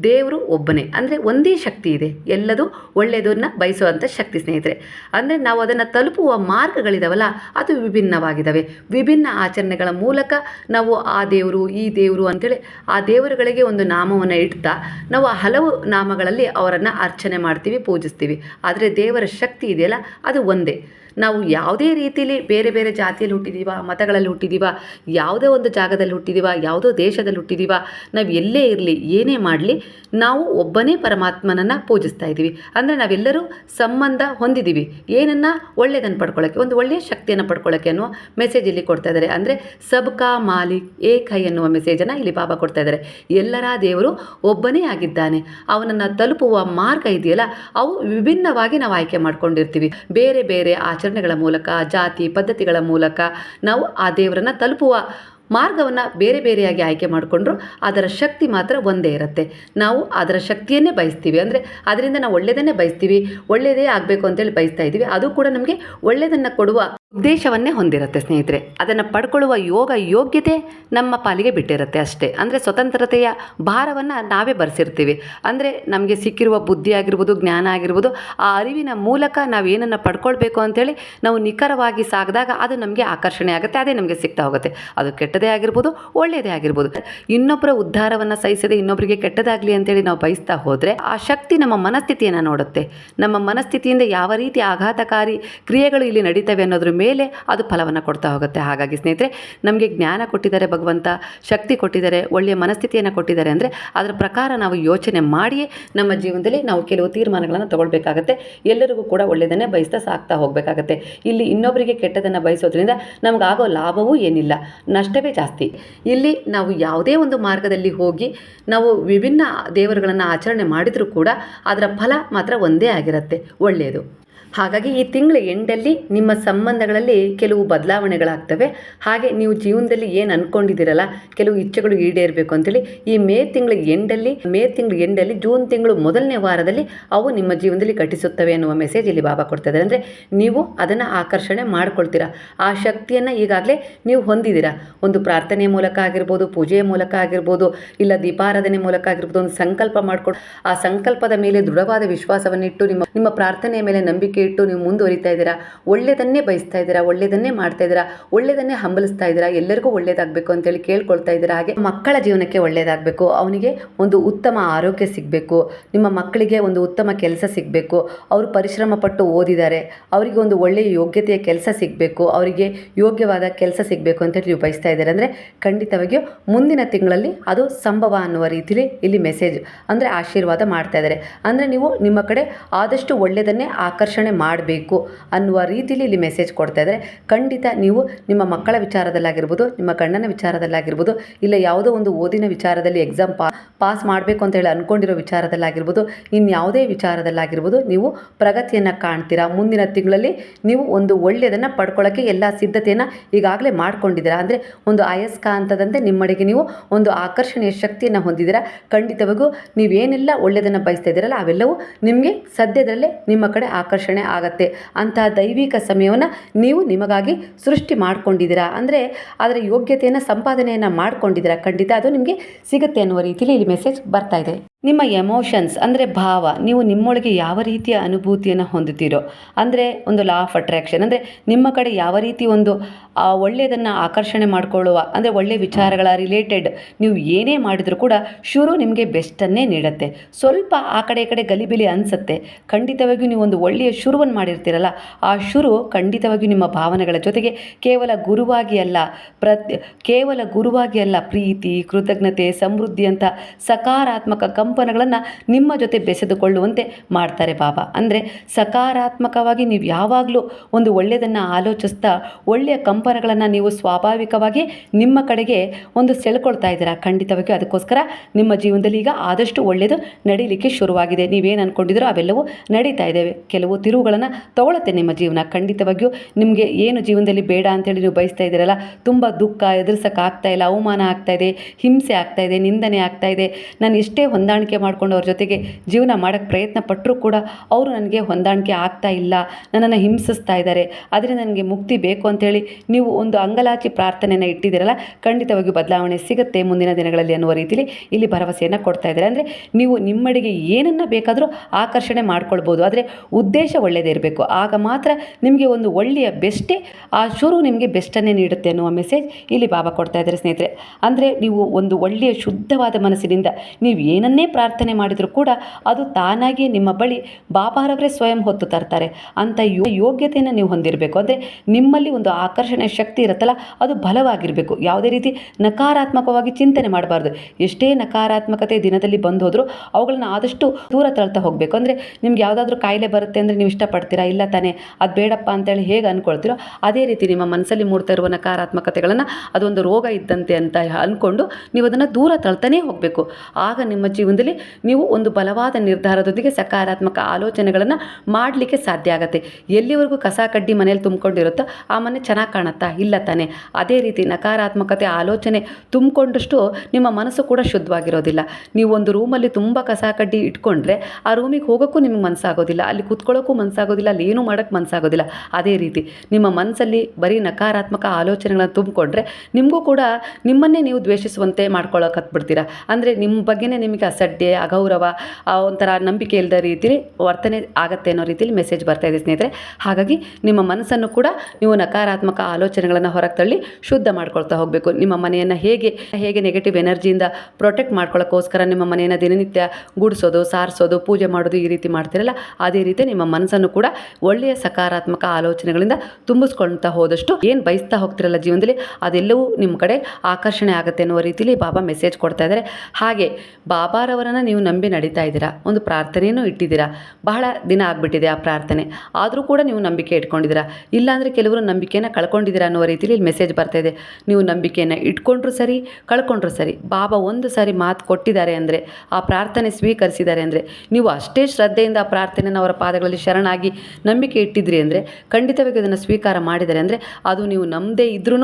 ದೇವರು ಒಬ್ಬನೇ. ಅಂದರೆ ಒಂದೇ ಶಕ್ತಿ ಇದೆ, ಎಲ್ಲದೂ ಒಳ್ಳೆಯದನ್ನು ಬಯಸುವಂಥ ಶಕ್ತಿ ಸ್ನೇಹಿತರೆ. ಅಂದರೆ ನಾವು ಅದನ್ನು ತಲುಪುವ ಮಾರ್ಗಗಳಿದಾವಲ್ಲ, ಅದು ವಿಭಿನ್ನವಾಗಿದ್ದಾವೆ ವಿಭಿನ್ನ ಆಚರಣೆಗಳ ಮೂಲಕ ನಾವು ಆ ದೇವರು, ಈ ದೇವರು ಅಂತೇಳಿ ಆ ದೇವರುಗಳಿಗೆ ಒಂದು ನಾಮವನ್ನು ಇಡ್ತಾ. ನಾವು ಹಲವು ನಾಮಗಳಲ್ಲಿ ಅವರನ್ನು ಅರ್ಚನೆ ಮಾಡ್ತೀವಿ, ಪೂಜಿಸ್ತೀವಿ. ಆದರೆ ದೇವರ ಶಕ್ತಿ ಇದೆಯಲ್ಲ, ಅದು ಒಂದೇ. ನಾವು ಯಾವುದೇ ರೀತಿಯಲ್ಲಿ ಬೇರೆ ಬೇರೆ ಜಾತಿಯಲ್ಲಿ ಹುಟ್ಟಿದ್ದೀವ ಮತಗಳಲ್ಲಿ ಹುಟ್ಟಿದ್ದೀವ ಯಾವುದೇ ಒಂದು ಜಾಗದಲ್ಲಿ ಹುಟ್ಟಿದ್ದೀವ ಯಾವುದೋ ದೇಶದಲ್ಲಿ ಹುಟ್ಟಿದ್ದೀವ ನಾವು ಎಲ್ಲೇ ಇರಲಿ, ಏನೇ ಮಾಡಲಿ, ನಾವು ಒಬ್ಬನೇ ಪರಮಾತ್ಮನನ್ನು ಪೂಜಿಸ್ತಾ ಇದ್ದೀವಿ. ಅಂದರೆ ನಾವೆಲ್ಲರೂ ಸಂಬಂಧ ಹೊಂದಿದ್ದೀವಿ. ಏನನ್ನು ಒಳ್ಳೆಯದನ್ನು ಪಡ್ಕೊಳ್ಳೋಕ್ಕೆ ಒಂದು ಒಳ್ಳೆಯ ಶಕ್ತಿಯನ್ನು ಪಡ್ಕೊಳ್ಳೋಕ್ಕೆ ಅನ್ನುವ ಮೆಸೇಜ್ ಇಲ್ಲಿ ಕೊಡ್ತಾ ಇದ್ದಾರೆ. ಅಂದರೆ ಸಬ್ಕಾ ಮಾಲಿಕ್, ಏಕ್ ಕೈ ಎನ್ನುವ ಮೆಸೇಜನ್ನು ಇಲ್ಲಿ ಬಾಬಾ ಕೊಡ್ತಾ ಇದ್ದಾರೆ. ಎಲ್ಲರ ದೇವರು ಒಬ್ಬನೇ ಆಗಿದ್ದಾನೆ. ಅವನನ್ನು ತಲುಪುವ ಮಾರ್ಗ ಇದೆಯಲ್ಲ, ಅವು ವಿಭಿನ್ನವಾಗಿ ನಾವು ಆಯ್ಕೆ ಮಾಡ್ಕೊಂಡಿರ್ತೀವಿ. ಬೇರೆ ಬೇರೆ ಆಚರಣೆಗಳ ಮೂಲಕ, ಜಾತಿ ಪದ್ಧತಿಗಳ ಮೂಲಕ ನಾವು ಆ ದೇವರನ್ನು ತಲುಪುವ ಮಾರ್ಗವನ್ನು ಬೇರೆ ಬೇರೆಯಾಗಿ ಆಯ್ಕೆ ಮಾಡಿಕೊಂಡ್ರು, ಅದರ ಶಕ್ತಿ ಮಾತ್ರ ಒಂದೇ ಇರುತ್ತೆ. ನಾವು ಅದರ ಶಕ್ತಿಯನ್ನೇ ಬಯಸ್ತೀವಿ. ಅಂದರೆ ಅದರಿಂದ ನಾವು ಒಳ್ಳೆಯದನ್ನೇ ಬಯಸ್ತೀವಿ ಒಳ್ಳೆಯದೇ ಆಗಬೇಕು ಅಂತೇಳಿ ಬಯಸ್ತಾ ಇದ್ದೀವಿ. ಅದು ಕೂಡ ನಮಗೆ ಒಳ್ಳೆಯದನ್ನು ಕೊಡುವ ಉದ್ದೇಶವನ್ನೇ ಹೊಂದಿರುತ್ತೆ ಸ್ನೇಹಿತರೆ. ಅದನ್ನು ಪಡ್ಕೊಳ್ಳುವ ಯೋಗ ಯೋಗ್ಯತೆ ನಮ್ಮ ಪಾಲಿಗೆ ಬಿಟ್ಟಿರುತ್ತೆ ಅಷ್ಟೇ. ಅಂದರೆ ಸ್ವತಂತ್ರತೆಯ ಭಾರವನ್ನು ನಾವೇ ಬರೆಸಿರ್ತೀವಿ. ಅಂದರೆ ನಮಗೆ ಸಿಕ್ಕಿರುವ ಬುದ್ಧಿ ಆಗಿರ್ಬೋದು, ಜ್ಞಾನ ಆಗಿರ್ಬೋದು, ಆ ಅರಿವಿನ ಮೂಲಕ ನಾವು ಏನನ್ನು ಪಡ್ಕೊಳ್ಬೇಕು ಅಂಥೇಳಿ ನಾವು ನಿಖರವಾಗಿ ಸಾಗಿದಾಗ ಅದು ನಮಗೆ ಆಕರ್ಷಣೆ ಆಗುತ್ತೆ, ಅದೇ ನಮಗೆ ಸಿಗ್ತಾ ಹೋಗುತ್ತೆ. ಅದು ಕೆಟ್ಟದೇ ಆಗಿರ್ಬೋದು ಒಳ್ಳೆಯದೇ ಆಗಿರ್ಬೋದು. ಇನ್ನೊಬ್ಬರ ಉದ್ಧಾರವನ್ನು ಸಹಿಸದೆ ಇನ್ನೊಬ್ಬರಿಗೆ ಕೆಟ್ಟದಾಗಲಿ ಅಂತೇಳಿ ನಾವು ಬಯಸ್ತಾ ಹೋದರೆ ಆ ಶಕ್ತಿ ನಮ್ಮ ಮನಸ್ಥಿತಿಯನ್ನು ನೋಡುತ್ತೆ. ನಮ್ಮ ಮನಸ್ಥಿತಿಯಿಂದ ಯಾವ ರೀತಿ ಆಘಾತಕಾರಿ ಕ್ರಿಯೆಗಳು ಇಲ್ಲಿ ನಡೀತವೆ ಅನ್ನೋದ್ರ ಮೇಲೆ ಅದು ಫಲವನ್ನು ಕೊಡ್ತಾ ಹೋಗುತ್ತೆ. ಹಾಗಾಗಿ ಸ್ನೇಹಿತರೆ, ನಮಗೆ ಜ್ಞಾನ ಕೊಟ್ಟಿದ್ದಾರೆ ಭಗವಂತ, ಶಕ್ತಿ ಕೊಟ್ಟಿದ್ದಾರೆ, ಒಳ್ಳೆಯ ಮನಸ್ಥಿತಿಯನ್ನು ಕೊಟ್ಟಿದ್ದಾರೆ ಅಂದರೆ ಅದರ ಪ್ರಕಾರ ನಾವು ಯೋಚನೆ ಮಾಡಿಯೇ ನಮ್ಮ ಜೀವನದಲ್ಲಿ ನಾವು ಕೆಲವು ತೀರ್ಮಾನಗಳನ್ನು ತಗೊಳ್ಬೇಕಾಗತ್ತೆ. ಎಲ್ಲರಿಗೂ ಕೂಡ ಒಳ್ಳೆಯದನ್ನೇ ಬಯಸ್ತಾ ಸಾಕ್ತಾ ಹೋಗಬೇಕಾಗತ್ತೆ. ಇಲ್ಲಿ ಇನ್ನೊಬ್ಬರಿಗೆ ಕೆಟ್ಟದನ್ನು ಬಯಸೋದ್ರಿಂದ ನಮಗಾಗೋ ಲಾಭವೂ ಏನಿಲ್ಲ. ನಷ್ಟವೇ ಜಾಸ್ತಿ. ಇಲ್ಲಿ ನಾವು ಯಾವುದೇ ಒಂದು ಮಾರ್ಗದಲ್ಲಿ ಹೋಗಿ ನಾವು ವಿಭಿನ್ನ ದೇವರುಗಳನ್ನು ಆಚರಣೆ ಮಾಡಿದರೂ ಕೂಡ ಅದರ ಫಲ ಮಾತ್ರ ಒಂದೇ ಆಗಿರುತ್ತೆ. ಒಳ್ಳೆಯದು. ಹಾಗಾಗಿ ಈ ತಿಂಗಳ ಎಂಡಲ್ಲಿ ನಿಮ್ಮ ಸಂಬಂಧಗಳಲ್ಲಿ ಕೆಲವು ಬದಲಾವಣೆಗಳಾಗ್ತವೆ. ಹಾಗೆ ನೀವು ಜೀವನದಲ್ಲಿ ಏನು ಅಂದ್ಕೊಂಡಿದ್ದೀರಲ್ಲ ಕೆಲವು ಇಚ್ಛೆಗಳು ಈಡೇರಬೇಕು ಅಂತೇಳಿ, ಈ ಮೇ ತಿಂಗಳ ಎಂಡಲ್ಲಿ, ಮೇ ತಿಂಗಳ ಎಂಡಲ್ಲಿ, ಜೂನ್ ತಿಂಗಳು ಮೊದಲನೇ ವಾರದಲ್ಲಿ ಅವು ನಿಮ್ಮ ಜೀವನದಲ್ಲಿ ಘಟಿಸುತ್ತವೆ ಅನ್ನುವ ಮೆಸೇಜ್ ಇಲ್ಲಿ ಬಾಬಾ ಕೊಡ್ತಾ ಇದ್ದಾರೆ. ಅಂದರೆ ನೀವು ಅದನ್ನು ಆಕರ್ಷಣೆ ಮಾಡ್ಕೊಳ್ತೀರಾ. ಆ ಶಕ್ತಿಯನ್ನು ಈಗಾಗಲೇ ನೀವು ಹೊಂದಿದ್ದೀರಾ. ಒಂದು ಪ್ರಾರ್ಥನೆ ಮೂಲಕ ಆಗಿರ್ಬೋದು, ಪೂಜೆಯ ಮೂಲಕ ಆಗಿರ್ಬೋದು, ಇಲ್ಲ ದೀಪಾರಾಧನೆ ಮೂಲಕ ಆಗಿರ್ಬೋದು, ಒಂದು ಸಂಕಲ್ಪ ಮಾಡಿಕೊಂಡು ಆ ಸಂಕಲ್ಪದ ಮೇಲೆ ದೃಢವಾದ ವಿಶ್ವಾಸವನ್ನಿಟ್ಟು ನಿಮ್ಮ ನಿಮ್ಮ ಪ್ರಾರ್ಥನೆಯ ಮೇಲೆ ನಂಬಿಕೆ ಇಟ್ಟು ನೀವು ಮುಂದುವರಿತಾ ಇದ್ದೀರಾ? ಒಳ್ಳೆಯದನ್ನೇ ಬಯಸ್ತಾ ಇದ್ದೀರಾ? ಒಳ್ಳೆಯದನ್ನೇ ಮಾಡ್ತಾ ಇದ್ದೀರಾ? ಒಳ್ಳೆಯದನ್ನೇ ಹಂಬಲಿಸ್ತಾ ಇದ್ದೀರಾ? ಎಲ್ಲರಿಗೂ ಒಳ್ಳೆಯದಾಗಬೇಕು ಅಂತೇಳಿ ಕೇಳ್ಕೊಳ್ತಾ ಇದ್ದೀರಾ? ಹಾಗೆ ಮಕ್ಕಳ ಜೀವನಕ್ಕೆ ಒಳ್ಳೆಯದಾಗಬೇಕು. ಅವನಿಗೆ ಒಂದು ಉತ್ತಮ ಆರೋಗ್ಯ ಸಿಗಬೇಕು. ನಿಮ್ಮ ಮಕ್ಕಳಿಗೆ ಒಂದು ಉತ್ತಮ ಕೆಲಸ ಸಿಗಬೇಕು. ಅವರು ಪರಿಶ್ರಮ ಪಟ್ಟು ಓದಿದ್ದಾರೆ. ಅವರಿಗೆ ಒಂದು ಒಳ್ಳೆಯ ಯೋಗ್ಯತೆಯ ಕೆಲಸ ಸಿಗಬೇಕು. ಅವರಿಗೆ ಯೋಗ್ಯವಾದ ಕೆಲಸ ಸಿಗಬೇಕು ಅಂತೇಳಿ ನೀವು ಬಯಸ್ತಾ ಇದ್ದಾರೆ? ಅಂದರೆ ಖಂಡಿತವಾಗಿಯೂ ಮುಂದಿನ ತಿಂಗಳಲ್ಲಿ ಅದು ಸಂಭವ ಅನ್ನುವ ರೀತಿಲಿ ಇಲ್ಲಿ ಮೆಸೇಜ್ ಅಂದರೆ ಆಶೀರ್ವಾದ ಮಾಡ್ತಾ ಇದ್ದಾರೆ. ಅಂದರೆ ನೀವು ನಿಮ್ಮ ಕಡೆ ಆದಷ್ಟು ಒಳ್ಳೆಯದನ್ನೇ ಆಕರ್ಷಣೆ ಆಕರ್ಷಣೆ ಮಾಡಬೇಕು ಅನ್ನುವ ರೀತಿಯಲ್ಲಿ ಇಲ್ಲಿ ಮೆಸೇಜ್ ಕೊಡ್ತಾ ಇದ್ದಾರೆ. ಖಂಡಿತ ನೀವು ನಿಮ್ಮ ಮಕ್ಕಳ ವಿಚಾರದಲ್ಲಾಗಿರ್ಬೋದು, ನಿಮ್ಮ ಗಂಡನ ವಿಚಾರದಲ್ಲಾಗಿರ್ಬೋದು, ಇಲ್ಲ ಯಾವುದೋ ಒಂದು ಓದಿನ ವಿಚಾರದಲ್ಲಿ ಎಕ್ಸಾಮ್ ಪಾ ಪಾಸ್ ಮಾಡಬೇಕು ಅಂತ ಹೇಳಿ ಅಂದ್ಕೊಂಡಿರೋ ವಿಚಾರದಲ್ಲಾಗಿರ್ಬೋದು, ಇನ್ಯಾವುದೇ ವಿಚಾರದಲ್ಲಾಗಿರ್ಬೋದು, ನೀವು ಪ್ರಗತಿಯನ್ನು ಕಾಣ್ತೀರಾ? ಮುಂದಿನ ತಿಂಗಳಲ್ಲಿ ನೀವು ಒಂದು ಒಳ್ಳೆಯದನ್ನು ಪಡ್ಕೊಳ್ಳೋಕ್ಕೆ ಎಲ್ಲ ಸಿದ್ಧತೆಯನ್ನು ಈಗಾಗಲೇ ಮಾಡ್ಕೊಂಡಿದ್ದೀರಾ? ಅಂದರೆ ಒಂದು ಅಯಸ್ಕಾಂತದಂತೆ ನಿಮ್ಮಡೆಗೆ ನೀವು ಒಂದು ಆಕರ್ಷಣೀಯ ಶಕ್ತಿಯನ್ನು ಹೊಂದಿದ್ದೀರಾ? ಖಂಡಿತವಾಗೂ ನೀವೇನೆಲ್ಲ ಒಳ್ಳೆಯದನ್ನು ಬಯಸ್ತಾ ಇದ್ದೀರಲ್ಲ, ಅವೆಲ್ಲವೂ ನಿಮಗೆ ಸದ್ಯದಲ್ಲೇ ನಿಮ್ಮ ಕಡೆ ಆಕರ್ಷಣೆ ಆಗತ್ತೆ. ಅಂತಹ ದೈವಿಕ ಸಮಯವನ್ನು ನೀವು ನಿಮಗಾಗಿ ಸೃಷ್ಟಿ ಮಾಡ್ಕೊಂಡಿದ್ದೀರಾ? ಅಂದರೆ ಅದರ ಯೋಗ್ಯತೆಯನ್ನು ಸಂಪಾದನೆಯನ್ನು ಮಾಡ್ಕೊಂಡಿದ್ದೀರಾ? ಖಂಡಿತ ಅದು ನಿಮಗೆ ಸಿಗುತ್ತೆ ಅನ್ನುವ ರೀತಿಯಲ್ಲಿ ಇಲ್ಲಿ ಮೆಸೇಜ್ ಬರ್ತಾ ಇದೆ. ನಿಮ್ಮ ಎಮೋಷನ್ಸ್ ಅಂದರೆ ಭಾವ, ನೀವು ನಿಮ್ಮೊಳಗೆ ಯಾವ ರೀತಿಯ ಅನುಭೂತಿಯನ್ನು ಹೊಂದುತ್ತೀರೋ, ಅಂದರೆ ಒಂದು ಲಾ ಆಫ್ ಅಟ್ರಾಕ್ಷನ್ ಅಂದರೆ ನಿಮ್ಮ ಕಡೆ ಯಾವ ರೀತಿ ಒಂದು ಒಳ್ಳೆಯದನ್ನು ಆಕರ್ಷಣೆ ಮಾಡಿಕೊಳ್ಳುವ, ಅಂದರೆ ಒಳ್ಳೆಯ ವಿಚಾರಗಳ ರಿಲೇಟೆಡ್ ನೀವು ಏನೇ ಮಾಡಿದರೂ ಕೂಡ ಶುರು ನಿಮಗೆ ಬೆಸ್ಟನ್ನೇ ನೀಡುತ್ತೆ. ಸ್ವಲ್ಪ ಆ ಕಡೆ ಈ ಕಡೆ ಗಲಿಬಿಲಿ ಅನಿಸುತ್ತೆ. ಖಂಡಿತವಾಗಿಯೂ ನೀವು ಒಂದು ಒಳ್ಳೆಯ ಶುರುವನ್ನು ಮಾಡಿರ್ತೀರಲ್ಲ, ಆ ಶುರು ಖಂಡಿತವಾಗಿಯೂ ನಿಮ್ಮ ಭಾವನೆಗಳ ಜೊತೆಗೆ ಕೇವಲ ಗುರುವಾಗಿ ಅಲ್ಲ, ಪ್ರತಿ, ಕೇವಲ ಗುರುವಾಗಿ ಅಲ್ಲ, ಪ್ರೀತಿ, ಕೃತಜ್ಞತೆ, ಸಮೃದ್ಧಿ ಅಂತ ಸಕಾರಾತ್ಮಕ ಕಂಪನಗಳನ್ನು ನಿಮ್ಮ ಜೊತೆ ಬೆಸೆದುಕೊಳ್ಳುವಂತೆ ಮಾಡ್ತಾರೆ ಬಾಬಾ. ಅಂದರೆ ಸಕಾರಾತ್ಮಕವಾಗಿ ನೀವು ಯಾವಾಗಲೂ ಒಂದು ಒಳ್ಳೆಯದನ್ನು ಆಲೋಚಿಸ್ತಾ, ಒಳ್ಳೆಯ ಕಂಪನಗಳನ್ನು ನೀವು ಸ್ವಾಭಾವಿಕವಾಗಿ ನಿಮ್ಮ ಕಡೆಗೆ ಒಂದು ಸೆಳ್ಕೊಳ್ತಾ ಇದ್ದೀರಾ? ಖಂಡಿತವಾಗಿಯೂ ಅದಕ್ಕೋಸ್ಕರ ನಿಮ್ಮ ಜೀವನದಲ್ಲಿ ಈಗ ಆದಷ್ಟು ಒಳ್ಳೆಯದು ನಡೀಲಿಕ್ಕೆ ಶುರುವಾಗಿದೆ. ನೀವೇನು ಅಂದ್ಕೊಂಡಿದ್ರು ಅವೆಲ್ಲವೂ ನಡೀತಾ ಇದ್ದಾವೆ. ಕೆಲವು ತಿರುವುಗಳನ್ನು ತಗೊಳತ್ತೆ ನಿಮ್ಮ ಜೀವನ. ಖಂಡಿತವಾಗಿಯೂ ನಿಮಗೆ ಏನು ಜೀವನದಲ್ಲಿ ಬೇಡ ಅಂತೇಳಿ ನೀವು ಬಯಸ್ತಾ ಇದ್ದೀರಲ್ಲ, ತುಂಬ ದುಃಖ ಎದುರಿಸೋಕ್ಕಾಗ್ತಾ ಇಲ್ಲ, ಅವಮಾನ ಆಗ್ತಾ ಇದೆ, ಹಿಂಸೆ ಆಗ್ತಾ ಇದೆ, ನಿಂದನೆ ಆಗ್ತಾ ಇದೆ. ನಾನು ಎಷ್ಟೇ ಹೊಂದಾಣಿಕೆ ಮಾಡಿಕೊಂಡು ಅವ್ರ ಜೊತೆಗೆ ಜೀವನ ಮಾಡೋಕ್ಕೆ ಪ್ರಯತ್ನ ಪಟ್ಟರೂ ಕೂಡ ಅವರು ನನಗೆ ಹೊಂದಾಣಿಕೆ ಆಗ್ತಾ ಇಲ್ಲ, ನನ್ನನ್ನು ಹಿಂಸಿಸ್ತಾ ಇದ್ದಾರೆ. ಅದರಿಂದ ನನಗೆ ಮುಕ್ತಿ ಬೇಕು ಅಂತೇಳಿ ನೀವು ಒಂದು ಅಂಗಲಾಚಿ ಪ್ರಾರ್ಥನೆಯನ್ನು ಇಟ್ಟಿದ್ದೀರಲ್ಲ, ಖಂಡಿತವಾಗಿಯೂ ಬದಲಾವಣೆ ಸಿಗುತ್ತೆ ಮುಂದಿನ ದಿನಗಳಲ್ಲಿ ಅನ್ನುವ ರೀತಿಯಲ್ಲಿ ಇಲ್ಲಿ ಭರವಸೆಯನ್ನು ಕೊಡ್ತಾ ಇದ್ದಾರೆ. ಅಂದರೆ ನೀವು ನಿಮ್ಮಡಿಗೆ ಏನನ್ನು ಬೇಕಾದರೂ ಆಕರ್ಷಣೆ ಮಾಡ್ಕೊಳ್ಬೋದು. ಆದರೆ ಉದ್ದೇಶ ಒಳ್ಳೆಯದೇ ಇರಬೇಕು ಆಗ ಮಾತ್ರ ನಿಮಗೆ ಒಂದು ಒಳ್ಳೆಯ ಬೆಸ್ಟೇ ಆ ಶುರು ನಿಮಗೆ ಬೆಸ್ಟನ್ನೇ ನೀಡುತ್ತೆ ಅನ್ನುವ ಮೆಸೇಜ್ ಇಲ್ಲಿ ಬಾಬಾ ಕೊಡ್ತಾ ಇದ್ದಾರೆ ಸ್ನೇಹಿತರೆ. ಅಂದರೆ ನೀವು ಒಂದು ಒಳ್ಳೆಯ ಶುದ್ಧವಾದ ಮನಸ್ಸಿನಿಂದ ನೀವು ಏನನ್ನೇ ಪ್ರಾರ್ಥನೆ ಮಾಡಿದರೂ ಕೂಡ ಅದು ತಾನಾಗಿಯೇ ನಿಮ್ಮ ಬಳಿ ಬಾಬಾರವರೇ ಸ್ವಯಂ ಹೊತ್ತು ತರ್ತಾರೆ. ಅಂತ ಯೋ, ಯೋಗ್ಯತೆಯನ್ನು ನೀವು ಹೊಂದಿರಬೇಕು. ಅಂದರೆ ನಿಮ್ಮಲ್ಲಿ ಒಂದು ಆಕರ್ಷಣೆ ಶಕ್ತಿ ಇರುತ್ತಲ್ಲ, ಅದು ಬಲವಾಗಿರಬೇಕು. ಯಾವುದೇ ರೀತಿ ನಕಾರಾತ್ಮಕವಾಗಿ ಚಿಂತನೆ ಮಾಡಬಾರ್ದು. ಎಷ್ಟೇ ನಕಾರಾತ್ಮಕತೆ ದಿನದಲ್ಲಿ ಬಂದು ಹೋದರೂ ಅವುಗಳನ್ನ ಆದಷ್ಟು ದೂರ ತಳ್ತಾ ಹೋಗಬೇಕು. ಅಂದರೆ ನಿಮ್ಗೆ ಯಾವುದಾದ್ರೂ ಕಾಯಿಲೆ ಬರುತ್ತೆ ಅಂದರೆ ನೀವು ಇಷ್ಟಪಡ್ತೀರಾ ಇಲ್ಲ ತಾನೇ. ಅದು ಬೇಡಪ್ಪ ಅಂತೇಳಿ ಹೇಗೆ ಅಂದ್ಕೊಳ್ತೀರೋ ಅದೇ ರೀತಿ ನಿಮ್ಮ ಮನಸ್ಸಲ್ಲಿ ಮೂಡ್ತಾ ಇರುವ ನಕಾರಾತ್ಮಕತೆಗಳನ್ನು ಅದೊಂದು ರೋಗ ಇದ್ದಂತೆ ಅಂತ ಅಂದ್ಕೊಂಡು ನೀವು ಅದನ್ನು ದೂರ ತಳ್ತಾನೇ ಹೋಗಬೇಕು. ಆಗ ನಿಮ್ಮ ಜೀವನದಲ್ಲಿ ನೀವು ಒಂದು ಬಲವಾದ ನಿರ್ಧಾರದೊಂದಿಗೆ ಸಕಾರಾತ್ಮಕ ಆಲೋಚನೆಗಳನ್ನು ಮಾಡಲಿಕ್ಕೆ ಸಾಧ್ಯ ಆಗುತ್ತೆ. ಎಲ್ಲಿವರೆಗೂ ಕಸ ಕಡ್ಡಿ ಮನೇಲಿ ತುಂಬಿಕೊಂಡಿರುತ್ತೋ ಆ ಮನೆ ಚೆನ್ನಾಗಿ ಕಾಣುತ್ತಾ? ಇಲ್ಲ ತಾನೆ. ಅದೇ ರೀತಿ ನಕಾರಾತ್ಮಕತೆ ಆಲೋಚನೆ ತುಂಬಿಕೊಂಡಷ್ಟು ನಿಮ್ಮ ಮನಸ್ಸು ಕೂಡ ಶುದ್ಧವಾಗಿರೋದಿಲ್ಲ. ನೀವು ಒಂದು ರೂಮಲ್ಲಿ ತುಂಬ ಕಸ ಕಡ್ಡಿ ಇಟ್ಕೊಂಡ್ರೆ ಆ ರೂಮಿಗೆ ಹೋಗೋಕ್ಕೂ ನಿಮಗೆ ಮನಸ್ಸಾಗೋದಿಲ್ಲ ಅಲ್ಲಿ ಕೂತ್ಕೊಳ್ಳೋಕ್ಕೂ ಮನಸ್ಸಾಗೋದಿಲ್ಲ ಅಲ್ಲಿ ಏನೂ ಮಾಡೋಕ್ಕೆ ಮನಸ್ಸಾಗೋದಿಲ್ಲ ಅದೇ ರೀತಿ ನಿಮ್ಮ ಮನಸ್ಸಲ್ಲಿ ಬರೀ ನಕಾರಾತ್ಮಕ ಆಲೋಚನೆಗಳನ್ನು ತುಂಬಿಕೊಂಡ್ರೆ ನಿಮಗೂ ಕೂಡ ನಿಮ್ಮನ್ನೇ ನೀವು ದ್ವೇಷಿಸುವಂತೆ ಮಾಡ್ಕೊಳ್ಳೋಕೆ ಹತ್ಬಿಡ್ತೀರಾ? ಅಂದರೆ ನಿಮ್ಮ ಬಗ್ಗೆನೇ ನಿಮಗೆ ಅಸಡ್ಡೆ, ಅಗೌರವ ಒಂಥರ ನಂಬಿಕೆ ಇಲ್ಲದ ರೀತಿಲಿ ವರ್ತನೆ ಆಗತ್ತೆ ಅನ್ನೋ ರೀತಿಲಿ ಮೆಸೇಜ್ ಬರ್ತಾ ಇದೆ ಸ್ನೇಹಿತರೆ. ಹಾಗಾಗಿ ನಿಮ್ಮ ಮನಸ್ಸನ್ನು ಕೂಡ ನೀವು ನಕಾರಾತ್ಮಕ ಆಲೋಚನೆಗಳನ್ನು ಹೊರಗೆ ತಳ್ಳಿ ಶುದ್ಧ ಮಾಡ್ಕೊಳ್ತಾ ಹೋಗಬೇಕು. ನಿಮ್ಮ ಮನೆಯನ್ನು ಹೇಗೆ ಹೇಗೆ ನೆಗೆಟಿವ್ ಎನರ್ಜಿಯಿಂದ ಪ್ರೊಟೆಕ್ಟ್ ಮಾಡ್ಕೊಳ್ಳೋಕ್ಕೋಸ್ಕರ ನಿಮ್ಮ ಮನೆಯನ್ನು ದಿನನಿತ್ಯ ಗುಡಿಸೋದು, ಸಾರಿಸೋದು, ಪೂಜೆ ಮಾಡೋದು ಈ ರೀತಿ ಮಾಡ್ತಿರಲ್ಲ, ಅದೇ ರೀತಿ ನಿಮ್ಮ ಮನಸ್ಸನ್ನು ಕೂಡ ಒಳ್ಳೆಯ ಸಕಾರಾತ್ಮಕ ಆಲೋಚನೆಗಳಿಂದ ತುಂಬಿಸ್ಕೊಳ್ತಾ ಹೋದಷ್ಟು ಏನು ಬಯಸ್ತಾ ಹೋಗ್ತಿರಲ್ಲ ಜೀವನದಲ್ಲಿ, ಅದೆಲ್ಲವೂ ನಿಮ್ಮ ಕಡೆ ಆಕರ್ಷಣೆ ಆಗುತ್ತೆ ಅನ್ನುವ ರೀತಿಯಲ್ಲಿ ಬಾಬಾ ಮೆಸೇಜ್ ಕೊಡ್ತಾ ಇದ್ದಾರೆ ಹಾಗೆ ಬಾಬಾರವರನ್ನು ನೀವು ನಂಬಿ ನಡೀತಾ ಇದ್ದೀರಾ? ಒಂದು ಪ್ರಾರ್ಥನೆಯನ್ನು ಇಟ್ಟಿದ್ದೀರಾ? ಬಹಳ ದಿನ ಆಗಿಬಿಟ್ಟಿದೆ ಆ ಪ್ರಾರ್ಥನೆ. ಆದರೂ ಕೂಡ ನೀವು ನಂಬಿಕೆ ಇಟ್ಕೊಂಡಿದ್ದೀರಾ? ಇಲ್ಲಾಂದರೆ ಕೆಲವರು ನಂಬಿಕೆಯನ್ನು ಕಳ್ಕೊಂಡಿದ್ದೀರಾ ಅನ್ನುವ ರೀತಿಯಲ್ಲಿ ಇಲ್ಲಿ ಮೆಸೇಜ್ ಬರ್ತಾ ಇದೆ. ನೀವು ನಂಬಿಕೆಯನ್ನು ಇಟ್ಕೊಂಡ್ರೂ ಸರಿ, ಕಳ್ಕೊಂಡ್ರೂ ಸರಿ. ಬಾಬಾ ಒಂದು ಸಾರಿ ಮಾತು ಕೊಟ್ಟಿದ್ದಾರೆ ಅಂದರೆ, ಆ ಪ್ರಾರ್ಥನೆ ಸ್ವೀಕರಿಸಿದ್ದಾರೆ ಅಂದರೆ, ನೀವು ಅಷ್ಟೇ ಶ್ರದ್ಧೆಯಿಂದ ಆ ಪ್ರಾರ್ಥನೆಯನ್ನು ಅವರ ಪಾದಗಳಲ್ಲಿ ಶರಣಾಗಿ ನಂಬಿಕೆ ಇಟ್ಟಿದ್ರಿ ಅಂದರೆ ಖಂಡಿತವಾಗಿ ಅದನ್ನು ಸ್ವೀಕಾರ ಮಾಡಿದ್ದಾರೆ ಅಂದರೆ ಅದು ನೀವು ನಂಬದೇ ಇದ್ರೂ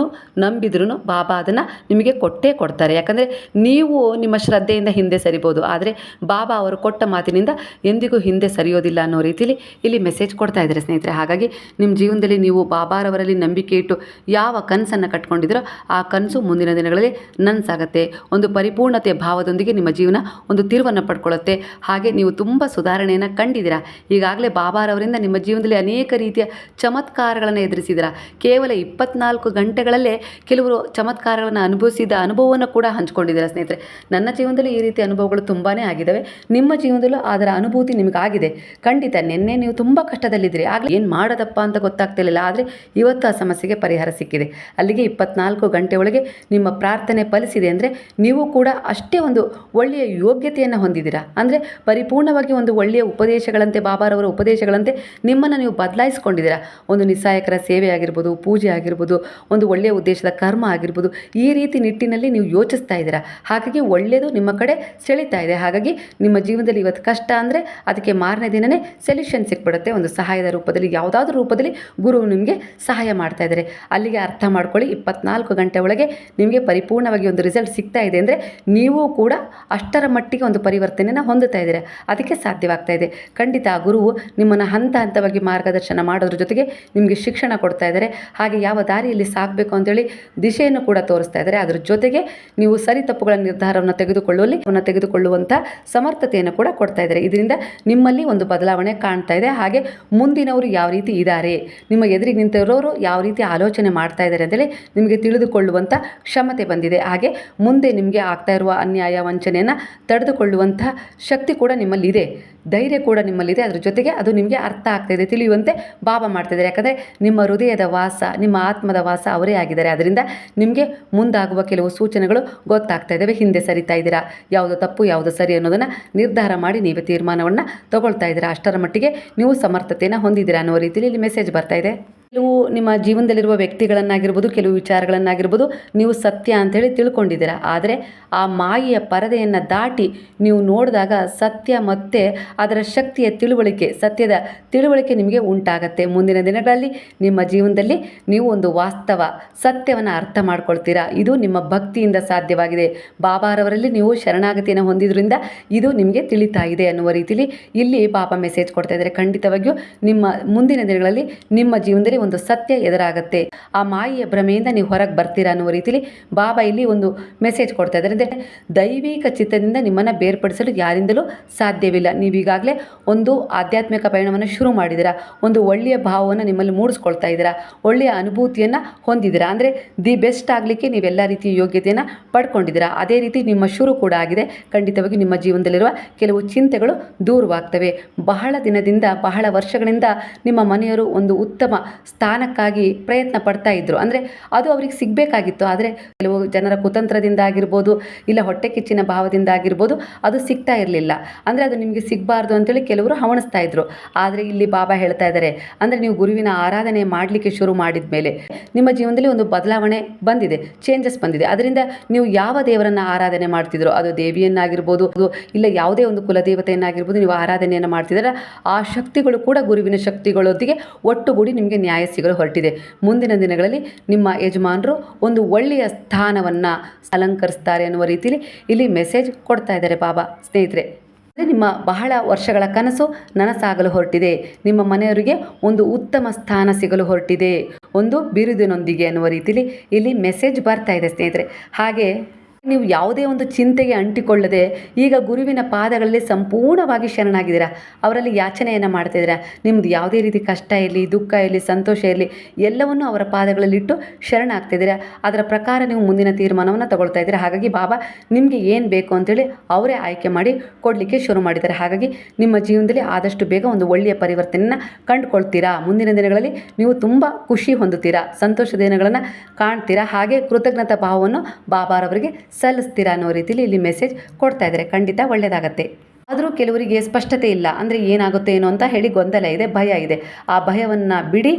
ನಂಬಿದ್ರೂ ಬಾಬಾ ಅದನ್ನು ನಿಮಗೆ ಕೊಟ್ಟೇ ಕೊಡ್ತಾರೆ. ಯಾಕಂದರೆ ನೀವು ನಿಮ್ಮ ಶ್ರದ್ಧೆಯಿಂದ ಹಿಂದೆ ಸರಿಬೋದು. ಆದರೆ ಬಾಬಾ ಅವರು ಕೊಟ್ಟ ಮಾತಿನಿಂದ ಎಂದಿಗೂ ಹಿಂದೆ ಸರಿಯೋದಿಲ್ಲ ಅನ್ನೋ ರೀತಿಯಲ್ಲಿ ಇಲ್ಲಿ ಮೆಸೇಜ್ ಕೊಡ್ತಾ ಇದ್ದಾರೆ ಸ್ನೇಹಿತರೆ. ಹಾಗಾಗಿ ನಿಮ್ಮ ಜೀವನದಲ್ಲಿ ನೀವು ಬಾಬಾರವರಲ್ಲಿ ನಂಬಿಕೆ ಇಟ್ಟು ಯಾವ ಕನಸನ್ನು ಕಟ್ಕೊಂಡಿದ್ದೀರೋ ಆ ಕನಸು ಮುಂದಿನ ದಿನಗಳಲ್ಲಿ ನನಸಾಗತ್ತೆ. ಒಂದು ಪರಿಪೂರ್ಣತೆ ಭಾವದೊಂದಿಗೆ ನಿಮ್ಮ ಜೀವನ ಒಂದು ತಿರುವನ್ನು ಪಡ್ಕೊಳ್ಳುತ್ತೆ. ಹಾಗೆ ನೀವು ತುಂಬ ಸುಧಾರಣೆಯನ್ನು ಕಂಡಿದ್ದೀರಾ. ಈಗಾಗಲೇ ಬಾಬಾರವರಿಂದ ನಿಮ್ಮ ಜೀವನದಲ್ಲಿ ಅನೇಕ ರೀತಿಯ ಚಮತ್ಕಾರಗಳನ್ನು ಎದುರಿಸಿದ್ದೀರಾ ಕೇವಲ ಇಪ್ಪತ್ನಾಲ್ಕು ಗಂಟೆಗಳಲ್ಲೇ ಕೆಲವರು ಚಮತ್ಕಾರಗಳನ್ನು ಅನುಭವಿಸಿದ ಅನುಭವವನ್ನು ಕೂಡ ಹಂಚ್ಕೊಂಡಿದ್ದೀರಾ ಸ್ನೇಹಿತರೆ. ನನ್ನ ಜೀವನದಲ್ಲಿ ಈ ರೀತಿ ಅನುಭವಗಳು ತುಂಬಾ ಆಗಿದ್ದಾವೆ. ನಿಮ್ಮ ಜೀವನದಲ್ಲೂ ಅದರ ಅನುಭೂತಿ ನಿಮಗಾಗಿದೆ. ಖಂಡಿತ ನಿನ್ನೆ ನೀವು ತುಂಬ ಕಷ್ಟದಲ್ಲಿದ್ದೀರಿ. ಆಗಲೇ ಏನು ಮಾಡೋದಪ್ಪ ಅಂತ ಗೊತ್ತಾಗ್ತಿರಲಿಲ್ಲ ಆದರೆ ಇವತ್ತು ಆ ಸಮಸ್ಯೆಗೆ ಪರಿಹಾರ ಸಿಕ್ಕಿದೆ. ಅಲ್ಲಿಗೆ ಇಪ್ಪತ್ನಾಲ್ಕು ಗಂಟೆ ಒಳಗೆ ನಿಮ್ಮ ಪ್ರಾರ್ಥನೆ ಫಲಿಸಿದೆ ಅಂದರೆ ನೀವು ಕೂಡ ಅಷ್ಟೇ ಒಂದು ಒಳ್ಳೆಯ ಯೋಗ್ಯತೆಯನ್ನು ಹೊಂದಿದ್ದೀರಾ. ಅಂದರೆ ಪರಿಪೂರ್ಣವಾಗಿ ಒಂದು ಒಳ್ಳೆಯ ಉಪದೇಶಗಳಂತೆ ಬಾಬಾರವರ ಉಪದೇಶಗಳ ದೇವತೆಗಳಂತೆ ನಿಮ್ಮನ್ನು ನೀವು ಬದಲಾಯಿಸ್ಕೊಂಡಿದ್ದೀರಾ? ಒಂದು ನಿಸ್ಸಾಯಕರ ಸೇವೆ ಆಗಿರ್ಬೋದು, ಪೂಜೆ ಆಗಿರ್ಬೋದು, ಒಂದು ಒಳ್ಳೆಯ ಉದ್ದೇಶದ ಕರ್ಮ ಆಗಿರ್ಬೋದು, ಈ ರೀತಿ ನಿಟ್ಟಿನಲ್ಲಿ ನೀವು ಯೋಚಿಸ್ತಾ ಇದ್ದೀರಾ? ಹಾಗಾಗಿ ಒಳ್ಳೆಯದು ನಿಮ್ಮ ಕಡೆ ಸೆಳೀತಾ ಇದೆ. ಹಾಗಾಗಿ ನಿಮ್ಮ ಜೀವನದಲ್ಲಿ ಇವತ್ತು ಕಷ್ಟ ಅಂದರೆ ಅದಕ್ಕೆ ಮಾರನೇ ದಿನವೇ ಸೊಲ್ಯೂಷನ್ ಸಿಕ್ಬಿಡುತ್ತೆ. ಒಂದು ಸಹಾಯದ ರೂಪದಲ್ಲಿ, ಯಾವುದಾದ್ರೂ ರೂಪದಲ್ಲಿ ಗುರು ನಿಮಗೆ ಸಹಾಯ ಮಾಡ್ತಾ ಇದ್ದಾರೆ. ಅಲ್ಲಿಗೆ ಅರ್ಥ ಮಾಡ್ಕೊಳ್ಳಿ, ಇಪ್ಪತ್ನಾಲ್ಕು ಗಂಟೆ ಒಳಗೆ ನಿಮಗೆ ಪರಿಪೂರ್ಣವಾಗಿ ಒಂದು ರಿಸಲ್ಟ್ ಸಿಗ್ತಾ ಇದೆ ಅಂದರೆ ನೀವು ಕೂಡ ಅಷ್ಟರ ಮಟ್ಟಿಗೆ ಒಂದು ಪರಿವರ್ತನೆಯನ್ನು ಹೊಂದುತ್ತಾ ಇದ್ದೀರಾ? ಅದಕ್ಕೆ ಸಾಧ್ಯವಾಗ್ತಾ ಇದೆ. ಖಂಡಿತ ಆ ಗುರುವು ನಿಮ್ಮನ್ನು ಹಂತ ಹಂತವಾಗಿ ಮಾರ್ಗದರ್ಶನ ಮಾಡೋದ್ರ ಜೊತೆಗೆ ನಿಮಗೆ ಶಿಕ್ಷಣ ಕೊಡ್ತಾ ಇದ್ದಾರೆ. ಹಾಗೆ ಯಾವ ದಾರಿಯಲ್ಲಿ ಸಾಗಬೇಕು ಅಂತೇಳಿ ದಿಶೆಯನ್ನು ಕೂಡ ತೋರಿಸ್ತಾ ಇದ್ದಾರೆ. ಅದರ ಜೊತೆಗೆ ನೀವು ಸರಿ ತಪ್ಪುಗಳ ನಿರ್ಧಾರವನ್ನು ತೆಗೆದುಕೊಳ್ಳುವಲ್ಲಿ ಅವನ್ನು ತೆಗೆದುಕೊಳ್ಳುವಂಥ ಸಮರ್ಥತೆಯನ್ನು ಕೂಡ ಕೊಡ್ತಾ ಇದ್ದಾರೆ. ಇದರಿಂದ ನಿಮ್ಮಲ್ಲಿ ಒಂದು ಬದಲಾವಣೆ ಕಾಣ್ತಾ ಇದೆ. ಹಾಗೆ ಮುಂದಿನವರು ಯಾವ ರೀತಿ ಇದ್ದಾರೆ, ನಿಮ್ಮ ಎದುರಿಗೆ ನಿಂತಿರೋರು ಯಾವ ರೀತಿ ಆಲೋಚನೆ ಮಾಡ್ತಾ ಇದ್ದಾರೆ ಅಂತೇಳಿ ನಿಮಗೆ ತಿಳಿದುಕೊಳ್ಳುವಂಥ ಕ್ಷಮತೆ ಬಂದಿದೆ. ಹಾಗೆ ಮುಂದೆ ನಿಮಗೆ ಆಗ್ತಾ ಇರುವ ಅನ್ಯಾಯ, ವಂಚನೆಯನ್ನು ತಡೆದುಕೊಳ್ಳುವಂಥ ಶಕ್ತಿ ಕೂಡ ನಿಮ್ಮಲ್ಲಿದೆ. ಧೈರ್ಯ ಕೂಡ ನಿಮ್ಮಲ್ಲಿದೆ, ಅದ್ರ ಜೊತೆಗೆ ಅದು ನಿಮಗೆ ಅರ್ಥ ಆಗ್ತಾ ಇದೆ. ತಿಳಿಯುವಂತೆ ಭಾವ ಮಾಡ್ತಿದ್ದಾರೆ ಯಾಕಂದರೆ ನಿಮ್ಮ ಹೃದಯದ ವಾಸ, ನಿಮ್ಮ ಆತ್ಮದ ವಾಸ ಅವರೇ ಆಗಿದ್ದಾರೆ. ಅದರಿಂದ ನಿಮಗೆ ಮುಂದಾಗುವ ಕೆಲವು ಸೂಚನೆಗಳು ಗೊತ್ತಾಗ್ತಾ ಇದ್ದಾವೆ. ಹಿಂದೆ ಸರಿತಾ ಇದ್ದೀರಾ? ಯಾವುದು ತಪ್ಪು, ಯಾವುದು ಸರಿ ಅನ್ನೋದನ್ನು ನಿರ್ಧಾರ ಮಾಡಿ ನೀವೇ ತೀರ್ಮಾನವನ್ನು ತಗೊಳ್ತಾ ಇದ್ದೀರಾ? ಅಷ್ಟರ ಮಟ್ಟಿಗೆ ನೀವು ಸಮರ್ಥತೆಯನ್ನು ಹೊಂದಿದ್ದೀರಾ ಅನ್ನೋ ರೀತಿಯಲ್ಲಿ ಇಲ್ಲಿ ಮೆಸೇಜ್ ಬರ್ತಾ ಇದೆ. ಕೆಲವು ನಿಮ್ಮ ಜೀವನದಲ್ಲಿರುವ ವ್ಯಕ್ತಿಗಳನ್ನಾಗಿರ್ಬೋದು, ಕೆಲವು ವಿಚಾರಗಳನ್ನಾಗಿರ್ಬೋದು ನೀವು ಸತ್ಯ ಅಂಥೇಳಿ ತಿಳ್ಕೊಂಡಿದ್ದೀರ. ಆದರೆ ಆ ಮಾಯೆಯ ಪರದೆಯನ್ನು ದಾಟಿ ನೀವು ನೋಡಿದಾಗ ಸತ್ಯ ಮತ್ತು ಅದರ ಶಕ್ತಿಯ ತಿಳುವಳಿಕೆ, ಸತ್ಯದ ತಿಳುವಳಿಕೆ ನಿಮಗೆ ಉಂಟಾಗತ್ತೆ. ಮುಂದಿನ ದಿನಗಳಲ್ಲಿ ನಿಮ್ಮ ಜೀವನದಲ್ಲಿ ನೀವು ಒಂದು ವಾಸ್ತವ ಸತ್ಯವನ್ನು ಅರ್ಥ ಮಾಡ್ಕೊಳ್ತೀರಾ. ಇದು ನಿಮ್ಮ ಭಕ್ತಿಯಿಂದ ಸಾಧ್ಯವಾಗಿದೆ. ಬಾಬಾರವರಲ್ಲಿ ನೀವು ಶರಣಾಗತಿಯನ್ನು ಹೊಂದಿದ್ರಿಂದ ಇದು ನಿಮಗೆ ತಿಳಿತಾ ಇದೆ ಅನ್ನುವ ರೀತಿಯಲ್ಲಿ ಇಲ್ಲಿ ಬಾಬಾ ಮೆಸೇಜ್ ಕೊಡ್ತಾ ಇದ್ದಾರೆ. ಖಂಡಿತವಾಗಿಯೂ ನಿಮ್ಮ ಮುಂದಿನ ದಿನಗಳಲ್ಲಿ ನಿಮ್ಮ ಜೀವನದಲ್ಲಿ ಒಂದು ಸತ್ಯ ಎದುರಾಗುತ್ತೆ. ಆ ಮಾಯೆಯ ಭ್ರಮೆಯಿಂದ ನೀವು ಹೊರಗೆ ಬರ್ತೀರಾ ಅನ್ನುವ ರೀತಿಯಲ್ಲಿ ಬಾಬಾ ಇಲ್ಲಿ ಒಂದು ಮೆಸೇಜ್ ಕೊಡ್ತಾ ಇದ್ದಾರೆ. ಅಂದರೆ ದೈವಿಕ ಚಿತ್ತದಿಂದ ನಿಮ್ಮನ್ನು ಬೇರ್ಪಡಿಸಲು ಯಾರಿಂದಲೂ ಸಾಧ್ಯವಿಲ್ಲ. ನೀವೀಗಾಗಲೇ ಒಂದು ಆಧ್ಯಾತ್ಮಿಕ ಪಯಣವನ್ನು ಶುರು ಮಾಡಿದ್ದೀರಾ. ಒಂದು ಒಳ್ಳೆಯ ಭಾವವನ್ನು ನಿಮ್ಮಲ್ಲಿ ಮೂಡಿಸ್ಕೊಳ್ತಾ ಇದ್ದೀರಾ. ಒಳ್ಳೆಯ ಅನುಭೂತಿಯನ್ನು ಹೊಂದಿದ್ದೀರಾ. ಅಂದರೆ ದಿ ಬೆಸ್ಟ್ ಆಗಲಿಕ್ಕೆ ನೀವೆಲ್ಲ ರೀತಿಯ ಯೋಗ್ಯತೆಯನ್ನು ಪಡ್ಕೊಂಡಿದ್ದೀರಾ. ಅದೇ ರೀತಿ ನಿಮ್ಮ ಶುರು ಕೂಡ ಆಗಿದೆ. ಖಂಡಿತವಾಗಿ ನಿಮ್ಮ ಜೀವನದಲ್ಲಿರುವ ಕೆಲವು ಚಿಂತೆಗಳು ದೂರವಾಗ್ತವೆ. ಬಹಳ ದಿನದಿಂದ, ಬಹಳ ವರ್ಷಗಳಿಂದ ನಿಮ್ಮ ಮನೆಯವರು ಒಂದು ಉತ್ತಮ ಸ್ಥಾನಕ್ಕಾಗಿ ಪ್ರಯತ್ನ ಪಡ್ತಾ ಇದ್ದರು ಅಂದರೆ ಅದು ಅವ್ರಿಗೆ ಸಿಗಬೇಕಾಗಿತ್ತು. ಆದರೆ ಕೆಲವು ಜನರ ಕುತಂತ್ರದಿಂದ ಆಗಿರ್ಬೋದು, ಇಲ್ಲ ಹೊಟ್ಟೆ ಕಿಚ್ಚಿನ ಭಾವದಿಂದ ಆಗಿರ್ಬೋದು, ಅದು ಸಿಗ್ತಾ ಇರಲಿಲ್ಲ. ಅಂದರೆ ಅದು ನಿಮಗೆ ಸಿಗಬಾರ್ದು ಅಂತೇಳಿ ಕೆಲವರು ಹವಣಿಸ್ತಾ ಇದ್ರು. ಆದರೆ ಇಲ್ಲಿ ಬಾಬಾ ಹೇಳ್ತಾ ಇದ್ದಾರೆ ಅಂದರೆ ನೀವು ಗುರುವಿನ ಆರಾಧನೆ ಮಾಡಲಿಕ್ಕೆ ಶುರು ಮಾಡಿದ ಮೇಲೆ ನಿಮ್ಮ ಜೀವನದಲ್ಲಿ ಒಂದು ಬದಲಾವಣೆ ಬಂದಿದೆ ಚೇಂಜಸ್ ಬಂದಿದೆ. ಅದರಿಂದ ನೀವು ಯಾವ ದೇವರನ್ನು ಆರಾಧನೆ ಮಾಡ್ತಿದ್ರು, ಅದು ದೇವಿಯನ್ನಾಗಿರ್ಬೋದು, ಅದು ಇಲ್ಲ ಯಾವುದೇ ಒಂದು ಕುಲದೇವತೆಯನ್ನಾಗಿರ್ಬೋದು, ನೀವು ಆರಾಧನೆಯನ್ನು ಮಾಡ್ತಿದ್ದೀರ, ಆ ಶಕ್ತಿಗಳು ಕೂಡ ಗುರುವಿನ ಶಕ್ತಿಗಳೊಂದಿಗೆ ಒಟ್ಟುಗೂಡಿ ನಿಮಗೆ ನ್ಯಾಯ ಸಿಗಲು ಹೊರಟಿದೆ. ಮುಂದಿನ ದಿನಗಳಲ್ಲಿ ನಿಮ್ಮ ಯಜಮಾನರು ಒಂದು ಒಳ್ಳೆಯ ಸ್ಥಾನವನ್ನು ಅಲಂಕರಿಸ್ತಾರೆ ಅನ್ನುವ ರೀತಿಯಲ್ಲಿ ಇಲ್ಲಿ ಮೆಸೇಜ್ ಕೊಡ್ತಾ ಇದ್ದಾರೆ ಬಾಬಾ ಸ್ನೇಹಿತರೆ. ನಿಮ್ಮ ಬಹಳ ವರ್ಷಗಳ ಕನಸು ನನಸಾಗಲು ಹೊರಟಿದೆ. ನಿಮ್ಮ ಮನೆಯವರಿಗೆ ಒಂದು ಉತ್ತಮ ಸ್ಥಾನ ಸಿಗಲು ಹೊರಟಿದೆ. ಒಂದು ಬಿರುದಿನೊಂದಿಗೆ ಅನ್ನುವ ರೀತಿಯಲ್ಲಿ ಇಲ್ಲಿ ಮೆಸೇಜ್ ಬರ್ತಾ ಇದೆ ಸ್ನೇಹಿತರೆ. ಹಾಗೆ ನೀವು ಯಾವುದೇ ಒಂದು ಚಿಂತೆಗೆ ಅಂಟಿಕೊಳ್ಳದೆ ಈಗ ಗುರುವಿನ ಪಾದಗಳಲ್ಲಿ ಸಂಪೂರ್ಣವಾಗಿ ಶರಣಾಗಿದ್ದೀರಾ? ಅವರಲ್ಲಿ ಯಾಚನೆಯನ್ನು ಮಾಡ್ತಿದ್ದೀರಾ ನಿಮ್ಮದು ಯಾವುದೇ ರೀತಿ ಕಷ್ಟ ಇರಲಿ, ದುಃಖ ಇರಲಿ, ಸಂತೋಷ ಇರಲಿ, ಎಲ್ಲವನ್ನೂ ಅವರ ಪಾದಗಳಲ್ಲಿಟ್ಟು ಶರಣಾಗ್ತಿದ್ದೀರಾ ಅದರ ಪ್ರಕಾರ ನೀವು ಮುಂದಿನ ತೀರ್ಮಾನವನ್ನು ತಗೊಳ್ತಾ ಇದ್ದೀರಾ? ಹಾಗಾಗಿ ಬಾಬಾ, ನಿಮಗೆ ಏನು ಬೇಕು ಅಂತೇಳಿ ಅವರೇ ಆಯ್ಕೆ ಮಾಡಿ ಕೊಡಲಿಕ್ಕೆ ಶುರು ಮಾಡಿದ್ದಾರೆ. ಹಾಗಾಗಿ ನಿಮ್ಮ ಜೀವನದಲ್ಲಿ ಆದಷ್ಟು ಬೇಗ ಒಂದು ಒಳ್ಳೆಯ ಪರಿವರ್ತನೆಯನ್ನು ಕಂಡುಕೊಳ್ತೀರಾ? ಮುಂದಿನ ದಿನಗಳಲ್ಲಿ ನೀವು ತುಂಬ ಖುಷಿ ಹೊಂದುತ್ತೀರಾ? ಸಂತೋಷದ ದಿನಗಳನ್ನು ಕಾಣ್ತೀರಾ? ಹಾಗೆ ಕೃತಜ್ಞತಾ ಭಾವವನ್ನು ಬಾಬಾರವರಿಗೆ ಸಲ್ಲಿಸ್ತೀರಾ ಅನ್ನೋ ರೀತಿಯಲ್ಲಿ ಇಲ್ಲಿ ಮೆಸೇಜ್ ಕೊಡ್ತಾ ಇದ್ದಾರೆ ಖಂಡಿತ ಒಳ್ಳೆಯದಾಗತ್ತೆ ಆದರೂ ಕೆಲವರಿಗೆ ಸ್ಪಷ್ಟತೆ ಇಲ್ಲ. ಅಂದರೆ ಏನಾಗುತ್ತೆ ಏನೋ ಅಂತ ಹೇಳಿ ಗೊಂದಲ ಇದೆ, ಭಯ ಇದೆ. ಆ ಭಯವನ್ನು ಬಿಡಿ,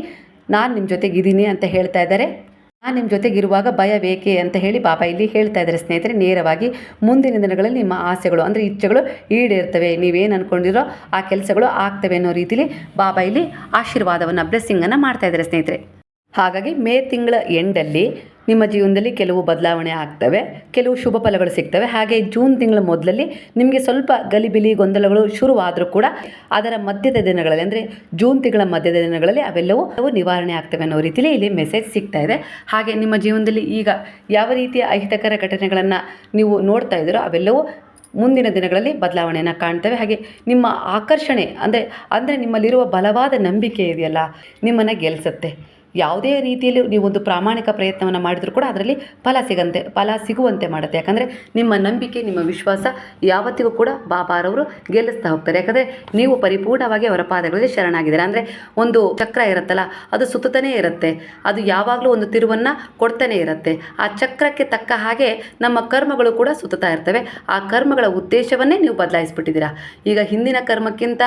ನಾನು ನಿಮ್ಮ ಜೊತೆಗಿದ್ದೀನಿ ಅಂತ ಹೇಳ್ತಾ ಇದ್ದಾರೆ ನಾನು ನಿಮ್ಮ ಜೊತೆಗಿರುವಾಗ ಭಯ ಬೇಕೆ ಅಂತ ಹೇಳಿ ಪಾಪ ಇಲ್ಲಿ ಹೇಳ್ತಾ ಇದ್ದಾರೆ ಸ್ನೇಹಿತರೆ. ನೇರವಾಗಿ ಮುಂದಿನ ದಿನಗಳಲ್ಲಿ ನಿಮ್ಮ ಆಸೆಗಳು, ಅಂದರೆ ಇಚ್ಛೆಗಳು ಈಡೇರ್ತವೆ. ನೀವೇನು ಅಂದ್ಕೊಂಡಿರೋ ಆ ಕೆಲಸಗಳು ಆಗ್ತವೆ ಅನ್ನೋ ರೀತಿಲಿ ಬಾಬಾ ಇಲ್ಲಿ ಆಶೀರ್ವಾದವನ್ನು ಬ್ಲೆಸ್ಸಿಂಗನ್ನು ಮಾಡ್ತಾ ಇದ್ದಾರೆ ಸ್ನೇಹಿತರೆ. ಹಾಗಾಗಿ ಮೇ ತಿಂಗಳ ಎಂಡಲ್ಲಿ ನಿಮ್ಮ ಜೀವನದಲ್ಲಿ ಕೆಲವು ಬದಲಾವಣೆ ಆಗ್ತವೆ, ಕೆಲವು ಶುಭ ಫಲಗಳು ಸಿಗ್ತವೆ. ಹಾಗೆ ಜೂನ್ ತಿಂಗಳ ಮೊದಲಲ್ಲಿ ನಿಮಗೆ ಸ್ವಲ್ಪ ಗಲಿಬಿಲಿ ಗೊಂದಲಗಳು ಶುರುವಾದರೂ ಕೂಡ ಅದರ ಮಧ್ಯದ ದಿನಗಳಲ್ಲಿ, ಅಂದರೆ ಜೂನ್ ತಿಂಗಳ ಮಧ್ಯದ ದಿನಗಳಲ್ಲಿ ಅವೆಲ್ಲವೂ ಅವು ನಿವಾರಣೆ ಆಗ್ತವೆ ಅನ್ನೋ ರೀತಿಯಲ್ಲಿ ಇಲ್ಲಿ ಮೆಸೇಜ್ ಸಿಗ್ತಾ ಇದೆ. ಹಾಗೆ ನಿಮ್ಮ ಜೀವನದಲ್ಲಿ ಈಗ ಯಾವ ರೀತಿಯ ಅಹಿತಕರ ಘಟನೆಗಳನ್ನು ನೀವು ನೋಡ್ತಾ ಇದ್ದೀರೋ ಅವೆಲ್ಲವೂ ಮುಂದಿನ ದಿನಗಳಲ್ಲಿ ಬದಲಾವಣೆಯನ್ನು ಕಾಣ್ತವೆ. ಹಾಗೆ ನಿಮ್ಮ ಆಕರ್ಷಣೆ, ಅಂದರೆ ಅಂದರೆ ನಿಮ್ಮಲ್ಲಿರುವ ಬಲವಾದ ನಂಬಿಕೆ ಇದೆಯಲ್ಲ, ನಿಮ್ಮನ್ನು ಗೆಲ್ಲಿಸುತ್ತೆ ಯಾವುದೇ ರೀತಿಯಲ್ಲಿ ನೀವೊಂದು ಪ್ರಾಮಾಣಿಕ ಪ್ರಯತ್ನವನ್ನು ಮಾಡಿದರೂ ಕೂಡ ಅದರಲ್ಲಿ ಫಲ ಸಿಗಂತೆ, ಫಲ ಸಿಗುವಂತೆ ಮಾಡುತ್ತೆ. ಯಾಕಂದರೆ ನಿಮ್ಮ ನಂಬಿಕೆ, ನಿಮ್ಮ ವಿಶ್ವಾಸ ಯಾವತ್ತಿಗೂ ಕೂಡ ಬಾಬಾರವರು ಗೆಲ್ಲಿಸ್ತಾ ಹೋಗ್ತಾರೆ. ಯಾಕಂದರೆ ನೀವು ಪರಿಪೂರ್ಣವಾಗಿ ಅವರ ಪಾದಗಳಲ್ಲಿ ಶರಣಾಗಿದ್ದಾರೆ. ಅಂದರೆ ಒಂದು ಚಕ್ರ ಇರುತ್ತಲ್ಲ, ಅದು ಸುತ್ತನೇ ಇರುತ್ತೆ. ಅದು ಯಾವಾಗಲೂ ಒಂದು ತಿರುವನ್ನು ಕೊಡ್ತಾನೆ ಇರುತ್ತೆ. ಆ ಚಕ್ರಕ್ಕೆ ತಕ್ಕ ಹಾಗೆ ನಮ್ಮ ಕರ್ಮಗಳು ಕೂಡ ಸುತ್ತತಾ ಇರ್ತವೆ. ಆ ಕರ್ಮಗಳ ಉದ್ದೇಶವನ್ನೇ ನೀವು ಬದಲಾಯಿಸ್ಬಿಟ್ಟಿದ್ದೀರಾ. ಈಗ ಹಿಂದಿನ ಕರ್ಮಕ್ಕಿಂತ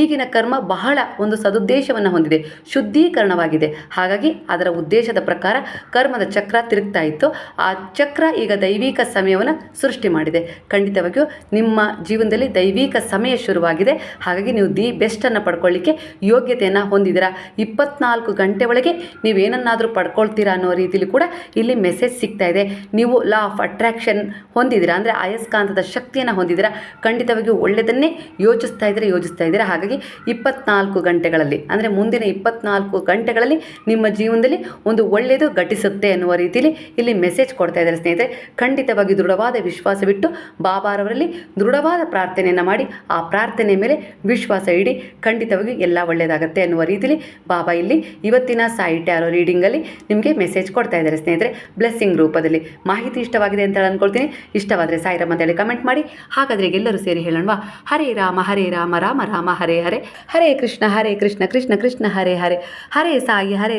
ಈಗಿನ ಕರ್ಮ ಬಹಳ ಒಂದು ಸದುದ್ದೇಶವನ್ನು ಹೊಂದಿದೆ. ಶುದ್ಧೀಕರಣವಾಗಿದೆ. ಹಾಗಾಗಿ ಅದರ ಉದ್ದೇಶದ ಪ್ರಕಾರ ಕರ್ಮದ ಚಕ್ರ ತಿರುಗ್ತಾ ಇತ್ತು. ಆ ಚಕ್ರ ಈಗ ದೈವಿಕ ಸಮಯವನ್ನು ಸೃಷ್ಟಿ ಮಾಡಿದೆ. ಖಂಡಿತವಾಗಿಯೂ ನಿಮ್ಮ ಜೀವನದಲ್ಲಿ ದೈವಿಕ ಸಮಯ ಶುರುವಾಗಿದೆ. ಹಾಗಾಗಿ ನೀವು ದಿ ಬೆಸ್ಟನ್ನು ಪಡ್ಕೊಳ್ಳಿಕ್ಕೆ ಯೋಗ್ಯತೆಯನ್ನು ಹೊಂದಿದ್ದೀರಾ? ಇಪ್ಪತ್ನಾಲ್ಕು ಗಂಟೆ ಒಳಗೆ ನೀವೇನನ್ನಾದರೂ ಪಡ್ಕೊಳ್ತೀರಾ ಅನ್ನೋ ರೀತಿಯಲ್ಲಿ ಕೂಡ ಇಲ್ಲಿ ಮೆಸೇಜ್ ಸಿಗ್ತಾ ಇದೆ. ನೀವು ಲಾ ಆಫ್ ಅಟ್ರಾಕ್ಷನ್ ಹೊಂದಿದ್ದೀರಾ? ಅಂದರೆ ಅಯಸ್ಕಾಂತದ ಶಕ್ತಿಯನ್ನು ಹೊಂದಿದ್ದೀರಾ? ಖಂಡಿತವಾಗಿಯೂ ಒಳ್ಳೆಯದನ್ನೇ ಯೋಚಿಸ್ತಾ ಇದ್ದೀರಾ ಯೋಚಿಸ್ತಾ ಇದ್ದೀರಾ. ಹಾಗಾಗಿ ಇಪ್ಪತ್ನಾಲ್ಕು ಗಂಟೆಗಳಲ್ಲಿ, ಅಂದರೆ ಮುಂದಿನ ಇಪ್ಪತ್ನಾಲ್ಕು ಗಂಟೆಗಳಲ್ಲಿ ನಿಮ್ಮ ಜೀವನದಲ್ಲಿ ಒಂದು ಒಳ್ಳೆಯದು ಘಟಿಸುತ್ತೆ ಅನ್ನುವ ರೀತಿಯಲ್ಲಿ ಇಲ್ಲಿ ಮೆಸೇಜ್ ಕೊಡ್ತಾ ಇದ್ದಾರೆ ಸ್ನೇಹಿತರೆ. ಖಂಡಿತವಾಗಿ ದೃಢವಾದ ವಿಶ್ವಾಸವಿಟ್ಟು ಬಾಬಾರವರಲ್ಲಿ ದೃಢವಾದ ಪ್ರಾರ್ಥನೆಯನ್ನು ಮಾಡಿ, ಆ ಪ್ರಾರ್ಥನೆ ಮೇಲೆ ವಿಶ್ವಾಸ ಇಡಿ, ಖಂಡಿತವಾಗಿ ಎಲ್ಲ ಒಳ್ಳೆಯದಾಗತ್ತೆ ಅನ್ನುವ ರೀತಿಯಲ್ಲಿ ಬಾಬಾ ಇಲ್ಲಿ ಇವತ್ತಿನ ಸಾಯಿ ಟ್ಯಾರೋ ರೀಡಿಂಗಲ್ಲಿ ನಿಮಗೆ ಮೆಸೇಜ್ ಕೊಡ್ತಾ ಇದ್ದಾರೆ ಸ್ನೇಹಿತರೆ. ಬ್ಲೆಸ್ಸಿಂಗ್ ರೂಪದಲ್ಲಿ ಮಾಹಿತಿ ಇಷ್ಟವಾಗಿದೆ ಅಂತ ಹೇಳಿ ಅಂದ್ಕೊಳ್ತೀನಿ ಇಷ್ಟವಾದರೆ ಅಂತ ಹೇಳಿ ಕಮೆಂಟ್ ಮಾಡಿ. ಹಾಗಾದರೆ ಎಲ್ಲರೂ ಸೇರಿ ಹೇಳೋಣವಾ? ಹರೇ ರಾಮ ಹರೇ ರಾಮ ರಾಮ ರಾಮ, ಹರೇ ಹರೇ. ಹರೇ ಕೃಷ್ಣ ಹರೇ ಕೃಷ್ಣ ಕೃಷ್ಣ ಕೃಷ್ಣ, ಹರೇ ಹರೇ. ಹರೇ ಸಾಯಿ, ಹರೇ